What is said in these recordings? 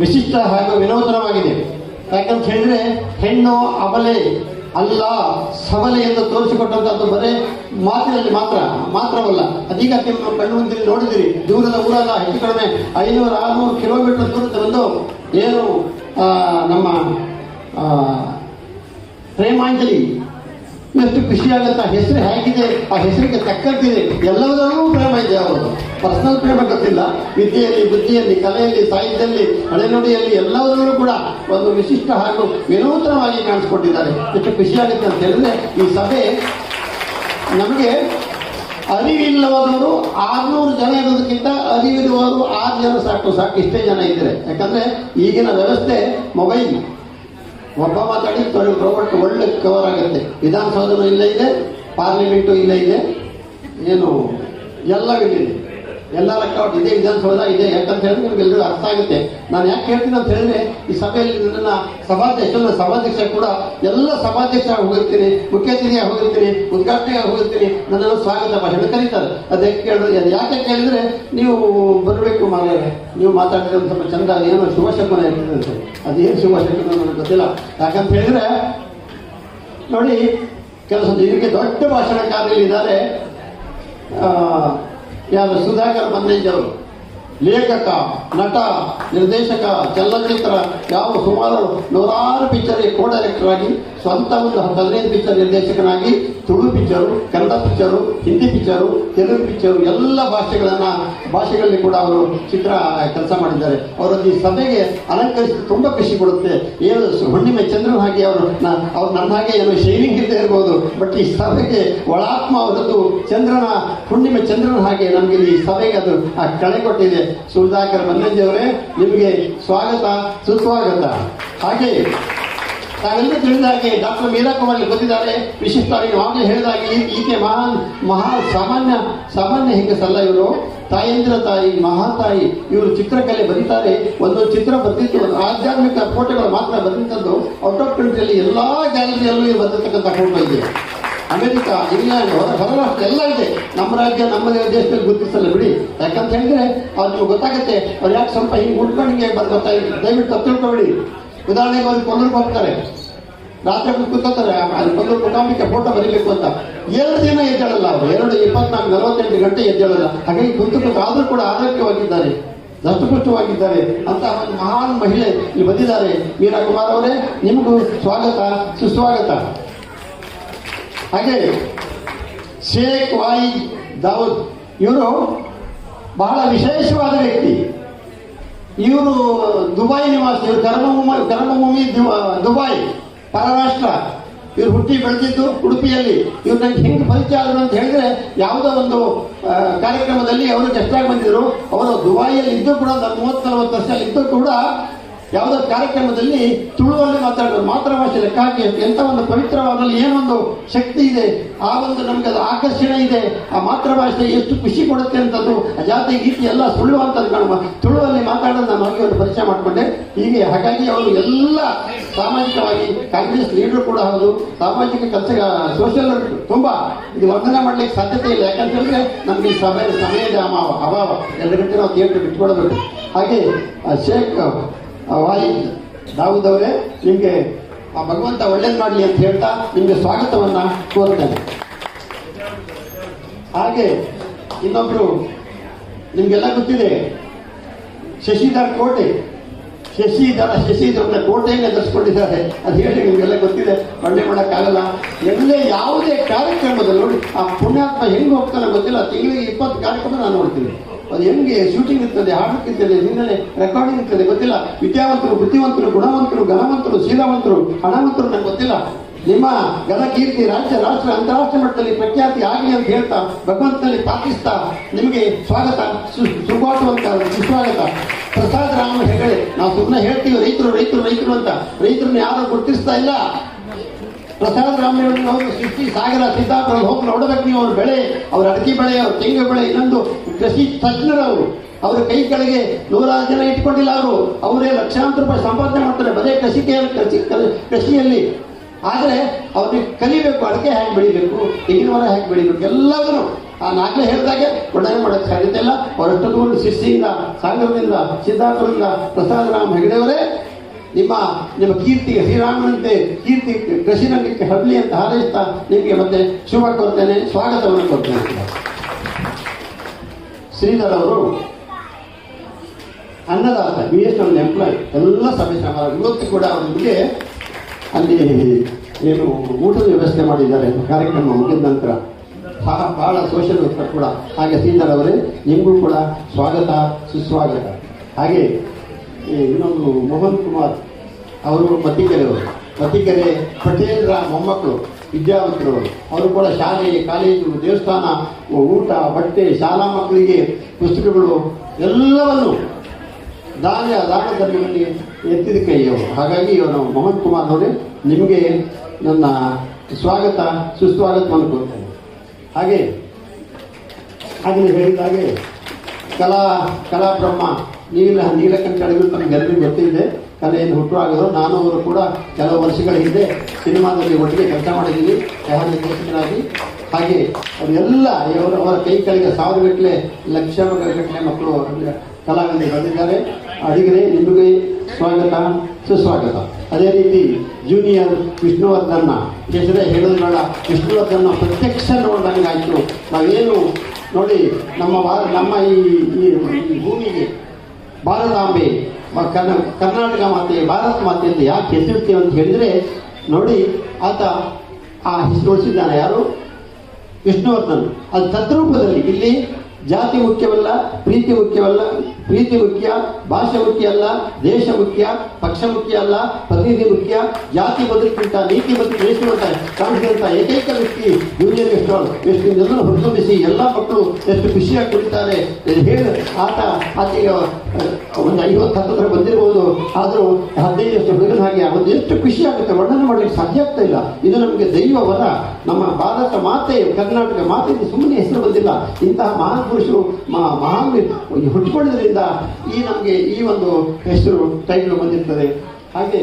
ವಿಶಿಷ್ಟ ಹಾಗೂ ವಿನೂತನವಾಗಿದೆ. ಯಾಕಂತ ಹೇಳಿದ್ರೆ, ಹೆಣ್ಣು ಅಬಲೆ ಅಲ್ಲ ಸಬಲೆ ಎಂದು ತೋರಿಸಿಕೊಟ್ಟಂಥದ್ದು ಬರೇ ಮಾತಿನಲ್ಲಿ ಮಾತ್ರ, ಮಾತ್ರವಲ್ಲ. ಅದೀಗ ನಿಮ್ಮ ಕಣ್ಣು ಮುಂದೆ ನೋಡಿದಿರಿ. ದೂರದ ಊರಲ್ಲ ಹೆಚ್ಚು ಕಡಿಮೆ ಐನೂರು ಆರುನೂರು ಕಿಲೋಮೀಟರ್ ದೂರದ ಬಂದು ಏನು ನಮ್ಮ ಪ್ರೇಮಾಂಜಲಿ ಎಷ್ಟು ಖುಷಿ ಆ ಹೆಸರು ಹೇಗಿದೆ, ಆ ಹೆಸರಿಗೆ ತಕ್ಕಂತಿದೆ ಎಲ್ಲದರಲ್ಲೂ ಪ್ರೇಮ ಇದೆ ಅವರು ಪರ್ಸನಲ್ ಪ್ರೇಮ ಗೊತ್ತಿಲ್ಲ. ವಿದ್ಯೆಯಲ್ಲಿ, ಬುದ್ಧಿಯಲ್ಲಿ, ಕಲೆಯಲ್ಲಿ, ಸಾಹಿತ್ಯದಲ್ಲಿ ಹಳೆನುಡಿಯಲ್ಲಿ ಎಲ್ಲದರಲ್ಲೂ ಕೂಡ ಒಂದು ವಿಶಿಷ್ಟ ಹಾಗೂ ವಿನೂತನವಾಗಿ ಕಾಣಿಸ್ಕೊಟ್ಟಿದ್ದಾರೆ. ಎಷ್ಟು ಖುಷಿಯಾಗುತ್ತೆ ಅಂತ ಹೇಳಿದ್ರೆ, ಈ ಸಭೆ ನಮಗೆ ಅರಿವಿಲ್ಲವಾದವರು ಆರ್ನೂರು ಜನ ಇರೋದಕ್ಕಿಂತ ಅರಿವಿರುವವರು ಆರು ಜನ ಸಾಕು ಸಾಕು, ಇಷ್ಟೇ ಜನ ಇದ್ದಾರೆ ಯಾಕಂದ್ರೆ ಈಗಿನ ವ್ಯವಸ್ಥೆ ಮೊಬೈಲ್. ಒಬ್ಬ ಮಾತಾಡಿ ರೋಬೋಟ್ ಒಳ್ಳೆ ಕವರ್ ಆಗುತ್ತೆ. ವಿಧಾನಸೌಧನೂ ಇಲ್ಲೇ ಇದೆ ಪಾರ್ಲಿಮೆಂಟು ಇಲ್ಲೇ ಇದೆ. ಏನು ಎಲ್ಲ ಇಲ್ಲಿದೆ ಎಲ್ಲ ಲೆಕ್ಕ ಇದೆ ವಿಧಾನಸೌಧ ಇದೆ. ಯಾಕಂತ ಹೇಳಿದ್ರೆ ನಿಮ್ಗೆ ಎಲ್ಲರೂ ಅರ್ಥ ಆಗುತ್ತೆ. ನಾನು ಯಾಕೆ ಹೇಳ್ತೀನಿ ಅಂತ ಹೇಳಿದ್ರೆ, ಈ ಸಭೆಯಲ್ಲಿ ನನ್ನ ಸಭಾಧ್ಯಕ್ಷ ಸಭಾಧ್ಯಕ್ಷ ಕೂಡ ಎಲ್ಲ ಸಭಾಧ್ಯಕ್ಷ ಹೋಗಿರ್ತೀನಿ ಮುಖ್ಯ ಅತಿಥಿಯಾಗಿ ಹೋಗಿರ್ತೀನಿ, ಉದ್ಘಾಟನೆಗೆ ಹೋಗಿರ್ತೀನಿ. ನನ್ನನ್ನು ಸ್ವಾಗತ ಭಾಷಣ ಕರೀತಾರೆ. ಅದಕ್ಕೆ ಕೇಳಿದ್ರೆ, ಅದು ಯಾಕೆ ಕೇಳಿದ್ರೆ, ನೀವು ಬರಬೇಕು ಮಾರಾಯ ನೀವು ಮಾತಾಡಿದ್ರೆ ಸ್ವಲ್ಪ ಚಂದ, ಏನೋ ಶುಭಶಕುನ ಇರ್ತದೆ ಅದೇನು ಶುಭಶಕುನ ನನಗೆ ಗೊತ್ತಿಲ್ಲ. ಯಾಕಂತ ಹೇಳಿದ್ರೆ, ನೋಡಿ ಕೆಲಸ ಇದಕ್ಕೆ ದೊಡ್ಡ ಭಾಷಣಕಾರರಿದ್ದಾರೆ ಯಾರು ಸುಧಾಕರ್ ಬಂದೇಜವರು ಲೇಖಕ ನಟ ನಿರ್ದೇಶಕ ಚಲನಚಿತ್ರ ಯಾವ ಸುಮಾರು ನೂರಾರು ಪಿಕ್ಚರ್ ಕೋ ಡೈರೆಕ್ಟರ್ ಆಗಿ ಸ್ವಂತ ಒಂದು ಹದಿನೈದು picture ನಿರ್ದೇಶಕನಾಗಿ Tulu picture Kannada picture Hindi picture Telugu picture ಎಲ್ಲ ಭಾಷೆಗಳನ್ನ, ಭಾಷೆಗಳಲ್ಲಿ ಕೂಡ ಅವರು ಚಿತ್ರ ಕೆಲಸ ಮಾಡಿದ್ದಾರೆ. ಅವರದ್ದು ಈ ಸಭೆಗೆ ಅಲಂಕರಿಸಿ ತುಂಬಾ ಖುಷಿ ಕೊಡುತ್ತೆ. ಏನು ಹುಣ್ಣಿಮೆ ಚಂದ್ರನ ಹಾಗೆ ಅವರು ಅವ್ರು ನನ್ನ ಹಾಗೆ ಏನು ಶೈನಿಂಗ್ ಇಲ್ಲದೆ ಇರ್ಬೋದು. ಬಟ್ ಈ ಸಭೆಗೆ ಒಳಾತ್ಮ ಅವರದ್ದು ಚಂದ್ರನ, ಹುಣ್ಣಿಮೆ ಚಂದ್ರನ ಹಾಗೆ ನಮಗೆ ಈ ಸಭೆಗೆ ಅದು, ಆ ಕಳೆ ಕೊಟ್ಟಿದೆ. ಸುಧಾಕರ್ ಬನ್ನಂಜಿ ಅವರೇ, ನಿಮಗೆ ಸ್ವಾಗತ, ಸುಸ್ವಾಗತ. ಹಾಗೆ ತಾವೆಲ್ಲರೂ ತಿಳಿದ ಹಾಗೆ ಡಾಕ್ಟರ್ ಮೀರಾ ಕುಮಾರ್ ಬಂದಿದ್ದಾರೆ ವಿಶಿಷ್ಟವಾಗಿ ಆವಾಗಲೇ ಹೇಳಿದ ಹಾಗೆ ಈಕೆ ಮಹಾನ್, ಮಹಾ ಸಾಮಾನ್ಯ ಸಾಮಾನ್ಯ ಹೆಂಗಸಲ್ಲ ಇವರು. ತಾಯೇಂದ್ರ ತಾಯಿ ಮಹಾತಾಯಿ ಇವರು ಚಿತ್ರಕಲೆ ಬರೀತಾರೆ. ಒಂದು ಚಿತ್ರ ಬರೆದಿದ್ದು ಆಧ್ಯಾತ್ಮಿಕ ಫೋಟೋಗಳು ಮಾತ್ರ ಬರೆದಿದ್ದದ್ದು ಔಟ್ ಆಫ್ ಕಂಟ್ರಿಯಲ್ಲಿ ಎಲ್ಲ ಗ್ಯಾಲರಿಯಲ್ಲೂ ಇವರು ಬರೆದಿರ್ತಕ್ಕಂಥ ಫೋಟೋ ಇದೆ. ಅಮೆರಿಕ, ಇಂಗ್ಲೆಂಡ್, ಹೊರ ಹೊರ ರಾಷ್ಟ್ರ ಎಲ್ಲ ಇದೆ. ನಮ್ಮ ರಾಜ್ಯ, ನಮ್ಮ ದೇಶದಲ್ಲಿ ಗುರುತಿಸಲ್ಲ ಬಿಡಿ. ಯಾಕಂತ ಹೇಳಿದ್ರೆ ಅವ್ರಿಗೆ ಗೊತ್ತಾಗುತ್ತೆ, ಅವ್ರು ಯಾಕೆ ಸ್ವಲ್ಪ ಹಿಂಗೆ ಉಟ್ಕೊಂಡು ಹಿಂಗೆ ಬರ್ತಾ ದಯವಿಟ್ಟು ತಪ್ಪು ಉದಾಹರಣೆಗೆ ಅವ್ರು ಕೊಲ್ಲೂರ್ಗೆ ಹೋಗ್ತಾರೆ ರಾತ್ರಿ ಕೂತ್ಕೋತಾರೆ ಕೊಲ್ಲೂರು ಕುಟುಂಬಕ್ಕೆ ಫೋಟೋ ಬರೀಬೇಕು ಅಂತ. ಎರಡು ದಿನ ಎದ್ದೇಳಲ್ಲ ಅವರು, ಎರಡು ಇಪ್ಪತ್ನಾಲ್ಕು, ನಲವತ್ತೆಂಟು ಗಂಟೆ ಎದ್ದೇಳಲ್ಲ. ಹಾಗಾಗಿ ಕುಂತು ಆದರೂ ಕೂಡ ಆರೋಗ್ಯವಾಗಿದ್ದಾರೆ ದಷ್ಟಪುಷ್ಟವಾಗಿದ್ದಾರೆ ಅಂತ ಒಂದು ಮಹಾನ್ ಮಹಿಳೆ ಇಲ್ಲಿ ಬಂದಿದ್ದಾರೆ. ವೀರಕುಮಾರ್ ಅವರೇ, ನಿಮಗೂ ಸ್ವಾಗತ, ಸುಸ್ವಾಗತ. ಹಾಗೆ ಶೇಖ್ ವಾಯಿ ದಾವೂದ್, ಇವರು ಬಹಳ ವಿಶೇಷವಾದ ವ್ಯಕ್ತಿ. ಇವರು ದುಬೈ ನಿವಾಸಿ, ಇವರು ಕರ್ಮಭೂಮಿ ಕರ್ಮಭೂಮಿ ದುಬೈ ಪರರಾಷ್ಟ್ರ. ಇವ್ರು ಹುಟ್ಟಿ ಬೆಳೆದಿದ್ದು ಉಡುಪಿಯಲ್ಲಿ. ಇವ್ರು ನನಗೆ ಹೆಂಗೆ ಪರಿಚಯ ಆದರು ಅಂತ ಹೇಳಿದ್ರೆ, ಯಾವುದೋ ಒಂದು ಕಾರ್ಯಕ್ರಮದಲ್ಲಿ ಅವರು ಗೆಸ್ಟಾಗಿ ಬಂದಿದ್ರು. ಅವರು ದುಬೈಯಲ್ಲಿ ಇದ್ದು ಕೂಡ ಮೂವತ್ತು ನಲವತ್ತು ವರ್ಷ ಇದ್ದು ಕೂಡ ಯಾವುದೋ ಕಾರ್ಯಕ್ರಮದಲ್ಲಿ ತುಳುವಲ್ಲಿ ಮಾತಾಡಿದ್ರು ಮಾತೃಭಾಷೆ ಲೆಕ್ಕ ಹಾಕಿ ಎಂತ ಒಂದು ಪವಿತ್ರವಾದಲ್ಲಿ ಏನೊಂದು ಶಕ್ತಿ ಇದೆ, ಆ ಒಂದು ನಮ್ಗೆ ಅದು ಆಕರ್ಷಣೆ ಇದೆ, ಆ ಮಾತೃಭಾಷೆ ಎಷ್ಟು ಖುಷಿ ಕೊಡುತ್ತೆ ಅಂತದ್ದು, ಆ ಜಾತಿ ಗೀತಿ ಎಲ್ಲ ಸುಳ್ಳು ಅಂತ ಕಾಣುವ ತುಳುವಲ್ಲಿ ಮಾತಾಡೋದು ನಾನು ಹಾಗೆ ಒಂದು ಪರಿಚಯ ಮಾಡಿಕೊಂಡೆ. ಹೀಗೆ ಹಾಗಾಗಿ ಅವರು ಎಲ್ಲ ಸಾಮಾಜಿಕವಾಗಿ ಕಾಂಗ್ರೆಸ್ ಲೀಡರ್ ಕೂಡ ಹೌದು. ಸಾಮಾಜಿಕ ಕೆಲಸ ಸೋಷಿಯಲ್ ತುಂಬಾ. ಇದು ವರ್ಧನೆ ಮಾಡ್ಲಿಕ್ಕೆ ಸಾಧ್ಯತೆ ಇಲ್ಲ. ಯಾಕಂತ ಹೇಳಿದ್ರೆ ನಮ್ಗೆ ಸಮಯ ಸಮಯದ ಅಭಾವ ಅಭಾವ. ಎರಡು ಗಂಟೆ ನಾವು ಥಿಯೇಟರ್ ಬಿಟ್ಕೊಳ್ಬೇಕು ಹಾಗೆ ಶೇಖ್ ಆ, ವಾಯಿ ದಾವೂದ್ ಅವರೇ ನಿಮಗೆ ಆ ಭಗವಂತ ಒಳ್ಳೇದು ಮಾಡಲಿ ಅಂತ ಹೇಳ್ತಾ ನಿಮಗೆ ಸ್ವಾಗತವನ್ನ ಕೋರ್ತೇನೆ. ಹಾಗೆ ಇನ್ನೊಬ್ರು, ನಿಮ್ಗೆಲ್ಲ ಗೊತ್ತಿದೆ, ಶಶಿಧರ್ ಕೋಟೆ. ಶಶಿಧರ ಶಶಿಧರನ ಕೋಟೆಯನ್ನು ಎದುರಿಸ್ಕೊಂಡಿದ್ದಾರೆ. ಅದು ಹೇಳಿ ನಿಮಗೆಲ್ಲ ಗೊತ್ತಿದೆ ಬಂಡೆ ಮಾಡೋಕ್ಕಾಗಲ್ಲ. ಎಲ್ಲೇ ಯಾವುದೇ ಕಾರ್ಯಕ್ರಮದಲ್ಲಿ ನೋಡಿ, ಆ ಪುಣ್ಯಾತ್ಮ ಹೆಂಗೆ ಹೋಗ್ತಾನೆ ಗೊತ್ತಿಲ್ಲ. ತಿಂಗಳಿಗೆ ಇಪ್ಪತ್ತು ಕಾರ್ಯಕ್ರಮ ನಾನು ನೋಡ್ತೀನಿ. ಅದು ಹೆಂಗೆ ಶೂಟಿಂಗ್ ಇರ್ತದೆ ಹಾಡಕ್ಕಿರ್ತದೆ ಹಿನ್ನೆಲೆ ರೆಕಾರ್ಡಿಂಗ್ ಇರ್ತದೆ ಗೊತ್ತಿಲ್ಲ. ವಿದ್ಯಾವಂತರು, ಬುದ್ಧಿವಂತರು, ಗುಣವಂತರು, ಘನವಂತರು, ಶೀಲವಂತರು, ಹಣವಂತರು ನನಗೆ ಗೊತ್ತಿಲ್ಲ. ನಿಮ್ಮ ಕೀರ್ತಿ ರಾಜ್ಯ, ರಾಷ್ಟ್ರ ಅಂತಾರಾಷ್ಟ್ರ ಮಟ್ಟದಲ್ಲಿ ಪ್ರಖ್ಯಾತಿ ಆಗಲಿ ಅಂತ ಹೇಳ್ತಾ, ಭಗವಂತನಲ್ಲಿ ಪ್ರಾರ್ಥಿಸ್ತಾ, ನಿಮಗೆ ಸ್ವಾಗತ ಸುಗಾಟುವಂತ ಸುಸ್ವಾಗತ. ಪ್ರಸಾದ್ ರಾಮ ಹೆಗಡೆ, ನಾವು ಸುಮ್ಮನೆ ಹೇಳ್ತೀವಿ, ರೈತರು ರೈತರು ರೈತರು ಅಂತ. ರೈತರನ್ನ ಯಾರು ಗುರುತಿಸ್ತಾ ಇಲ್ಲ. ಪ್ರಸಾದ್ ರಾಮಯ್ಯ ಅವರು ಸೃಷ್ಟಿ, ಸಾಗರ, ಸಿದ್ದಾಪುರ ಹೋಗಿ ನೋಡಬೇಕು ನೀವು, ಅವ್ರ ಬೆಳೆ, ಅವ್ರ ಅಡಕೆ ಬೆಳೆ, ಅವ್ರ ತೆಂಗು ಬೆಳೆ, ಇನ್ನೊಂದು ಕೃಷಿ ತಜ್ಞರವರು ಅವರ. ಕೈ ಕೆಳಗೆ ನೂರಾರು ಜನ ಇಟ್ಕೊಂಡಿಲ್ಲ ಅವರು. ಅವರೇ ಲಕ್ಷಾಂತರ ರೂಪಾಯಿ ಸಂಪಾದನೆ ಮಾಡ್ತಾರೆ ಬದೇ ಕೃಷಿ ಕೃಷಿ ಕೃಷಿಯಲ್ಲಿ ಆದರೆ ಅವ್ರಿಗೆ ಕಲಿಬೇಕು, ಅಡಿಕೆ ಹೇಗೆ ಬೆಳಿಬೇಕು, ತೆಂಗಿನ ಮರ ಹೇಗೆ ಬೆಳಿಬೇಕು, ಎಲ್ಲದನ್ನು. ಆ ನಾಗಲೇ ಹೇಳಿದಾಗೆ ಒಡನೆ ಮಾಡೋಕ್ಕೆ ಸಾಧ್ಯತೆ ಇಲ್ಲ. ಅವರಷ್ಟೊಂದು ಶಿಸ್ತಿಯಿಂದ ಸಾಗರದಿಂದ ಸಿದ್ಧಾರ್ಥದಿಂದ ಪ್ರಸಾದರಾಮ್ ಹೆಗಡೆಯವರೇ ನಿಮ್ಮ ನಿಮ್ಮ ಕೀರ್ತಿ, ಶ್ರೀರಾಮನಂತೆ ಕೀರ್ತಿ ಕೃಷಿರಂಗಕ್ಕೆ ಹರಲಿ ಅಂತ ಹಾರೈಸ್ತಾ ನಿಮಗೆ ಮತ್ತೆ ಶುಭ ಕೊಡ್ತೇನೆ ಸ್ವಾಗತವನ್ನು ಕೊಡ್ತೇನೆ ಶ್ರೀಧರ್ ಅವರು ಅನ್ನದಾತ ಬಿ ಎಸ್ ಒಂದು ಎಂಪ್ಲಾಯ್ ಎಲ್ಲ ಸಭೆ ಇವತ್ತು ಕೂಡ ಅವರಿಗೆ ಅಲ್ಲಿ ಏನು ಊಟದ ವ್ಯವಸ್ಥೆ ಮಾಡಿದ್ದಾರೆ. ಕಾರ್ಯಕ್ರಮ ಮುಗಿದ ನಂತರ ಬಹಳ ಬಹಳ ಸೋಷಿಯಲ್ ವರ್ಕರ್ ಕೂಡ. ಹಾಗೆ ಶ್ರೀಧರ್ ಅವರೇ, ನಿಮಗೂ ಕೂಡ ಸ್ವಾಗತ, ಸುಸ್ವಾಗತ. ಹಾಗೆ ಇನ್ನೊಂದು ಮೋಹನ್ ಕುಮಾರ್ ಅವರು ಮತ್ತಿಕೆರೆಯವರು. ಮತ್ತಿಕೆರೆ ಪಟೇಲ್ರ ಮೊಮ್ಮಕ್ಕಳು, ವಿದ್ಯಾವಂತರು. ಅವರು ಕೂಡ ಶಾಲೆ, ಕಾಲೇಜು, ದೇವಸ್ಥಾನ ಊಟ, ಬಟ್ಟೆ, ಶಾಲಾ ಮಕ್ಕಳಿಗೆ ಪುಸ್ತಕಗಳು ಎಲ್ಲವನ್ನು ದಾನ ದಾನ ಎತ್ತಿದ ಕೈಯವರು. ಹಾಗಾಗಿ ಇವನು ಮೋಹನ್ ಕುಮಾರ್ ಅವರೇ ನಿಮಗೆ ನನ್ನ ಸ್ವಾಗತ, ಸುಸ್ವಾಗತವನ್ನು ಕೊಡ್ತೇನೆ ಹಾಗೆ ಹಾಗೆ ಹೇಳಿದ ಹಾಗೆ ಕಲಾ ಕಲಾ ಬ್ರಹ್ಮ ನೀಲ ನೀಲಕಂಠ ತನಗೆ ಎಲ್ಲರಿಗೂ ಗೊತ್ತಿದೆ. ಕಲೆಯನ್ನು ಹುಟ್ಟುವಾಗಲು ನಾನು ಅವರು ಕೂಡ ಕೆಲವು ವರ್ಷಗಳ ಹಿಂದೆ ಸಿನಿಮಾದಲ್ಲಿ ಒಟ್ಟಿಗೆ ಕೆಲಸ ಮಾಡಿದ್ದೀವಿ. ಸಹ ನಿರ್ದೇಶಕರಾಗಿ ಹಾಗೆ ಅವರೆಲ್ಲ ಇವರು ಅವರ ಕೈ ಕೆಳಗೆ ಸಾವಿರಗಟ್ಟಲೆ ಲಕ್ಷ ಗಟ್ಟಲೆ ಮಕ್ಕಳು ಕಲಾವಿದರು ಬಂದಿದ್ದಾರೆ. ಅಡಿಗರೆ, ನಿಮಗೆ ಸ್ವಾಗತ, ಸುಸ್ವಾಗತ. ಅದೇ ರೀತಿ ಜೂನಿಯರ್ ವಿಷ್ಣುವರ್ಧನ್ನ ಹೆಸರೇ ಹೇಳೋದ್ರಲ್ಲ ವಿಷ್ಣುವರ್ಧನ್ನ ಪ್ರತ್ಯಕ್ಷ ನೋಡಿದಂಗಾಯ್ತು ನಾವೇನು ನೋಡಿ ನಮ್ಮ ನಮ್ಮ ಈ ಭೂಮಿಗೆ ಭಾರತಾಂಬೆ ಕರ್ನ, ಕರ್ನಾಟಕ ಮಾತೆ ಭಾರತ ಮಾತೆ ಅಂತ ಯಾಕೆ ಹೆಸರಿಡ್ತೀವಿ ಅಂತ ಹೇಳಿದರೆ, ನೋಡಿ, ಆತ ಆ ಹೆಸರು ಉಳಿಸಿದ್ದಾನೆ ಯಾರು? ವಿಷ್ಣುವರ್ಧನ್. ಅದು ತದ್ರೂಪದಲ್ಲಿ ಇಲ್ಲಿ ಜಾತಿ ಮುಖ್ಯವಲ್ಲ, ಪ್ರೀತಿ ಮುಖ್ಯವಲ್ಲ ಪ್ರೀತಿ ಮುಖ್ಯ, ಭಾಷೆ ಮುಖ್ಯ ಅಲ್ಲ, ದೇಶ ಮುಖ್ಯ, ಪಕ್ಷ ಮುಖ್ಯ ಅಲ್ಲ, ಪ್ರತಿನಿಧಿ ಮುಖ್ಯ, ಜಾತಿ ಬದುಕಿಂತ ನೀತಿ ಬದುಕು ಅಂತ ಕಾಣಿಸಿದಂತ ಏಕೈಕ ವ್ಯಕ್ತಿ ಯೂನಿಯನ್ ಎಷ್ಟು ಎಲ್ಲರೂ ಹೊರತುಂಬಿಸಿ ಎಲ್ಲ ಮಕ್ಕಳು ಎಷ್ಟು ಖುಷಿಯಾಗಿ ಕುಳಿತಾರೆ ಹೇಳಿ ಆತ ಆಕೆಯ ಒಂದು ಐವತ್ತು ಹತ್ತಿರ ಬಂದಿರಬಹುದು ಆದರೂ ಹದಿನೈದು ಎಷ್ಟು ಹುಡುಗನ ಹಾಗೆ ಒಂದು ಎಷ್ಟು ಖುಷಿಯಾಗುತ್ತೆ ವರ್ಣನೆ ಮಾಡಲಿಕ್ಕೆ ಸಾಧ್ಯ ಆಗ್ತಾ ಇಲ್ಲ. ಇದು ನಮಗೆ ದೈವ ವರ. ನಮ್ಮ ಭಾರತ ಮಾತೆ, ಕರ್ನಾಟಕ ಮಾತೆಗೆ ಸುಮ್ಮನೆ ಹೆಸರು ಬಂದಿಲ್ಲ. ಇಂತಹ ಮಹಾನ್ ಪುರುಷರು, ಮಹಾ- ಮಹಾನ್ ಹುಟ್ಟುಕೊಂಡಿದ್ದರಿಂದ ಈ ನಮಗೆ ಈ ಒಂದು ಹೆಸರು ಟೈಟ್ಲು ಬಂದಿರ್ತದೆ. ಹಾಗೆ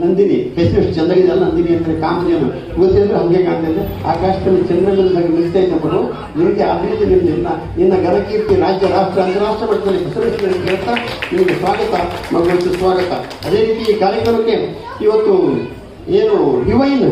ನಂದಿನಿ, ಹೆಸರು ಅಲ್ಲ ನಂದಿನಿ ಅಂದರೆ ಕಾಮಧೇನು ಗೊತ್ತಿದ್ರೆ ಹಂಗೆ ಕಾಣ್ತಿದ್ದೆ ಆಕಾಶದಲ್ಲಿ ಚಂದ್ರನಲ್ಲಿ ಮಿಲ್ತಾ ಇದ್ದವರು ನಿಮಗೆ ಅಭಿವೃದ್ಧಿ ನಿನ್ನ ನಿನ್ನ ಘನಕೀರ್ತಿ ರಾಜ್ಯ, ರಾಷ್ಟ್ರ ಅಂತಾರಾಷ್ಟ್ರ ಮಟ್ಟದಲ್ಲಿ ಹೆಸರು ಹೇಳ್ತಾ ನಿಮಗೆ ಸ್ವಾಗತ. ಮಗುವಿಗೆ ಸ್ವಾಗತ. ಅದೇ ರೀತಿ ಈ ಕಾರ್ಯಕ್ರಮಕ್ಕೆ ಇವತ್ತು ಏನು ಡಿವೈನ್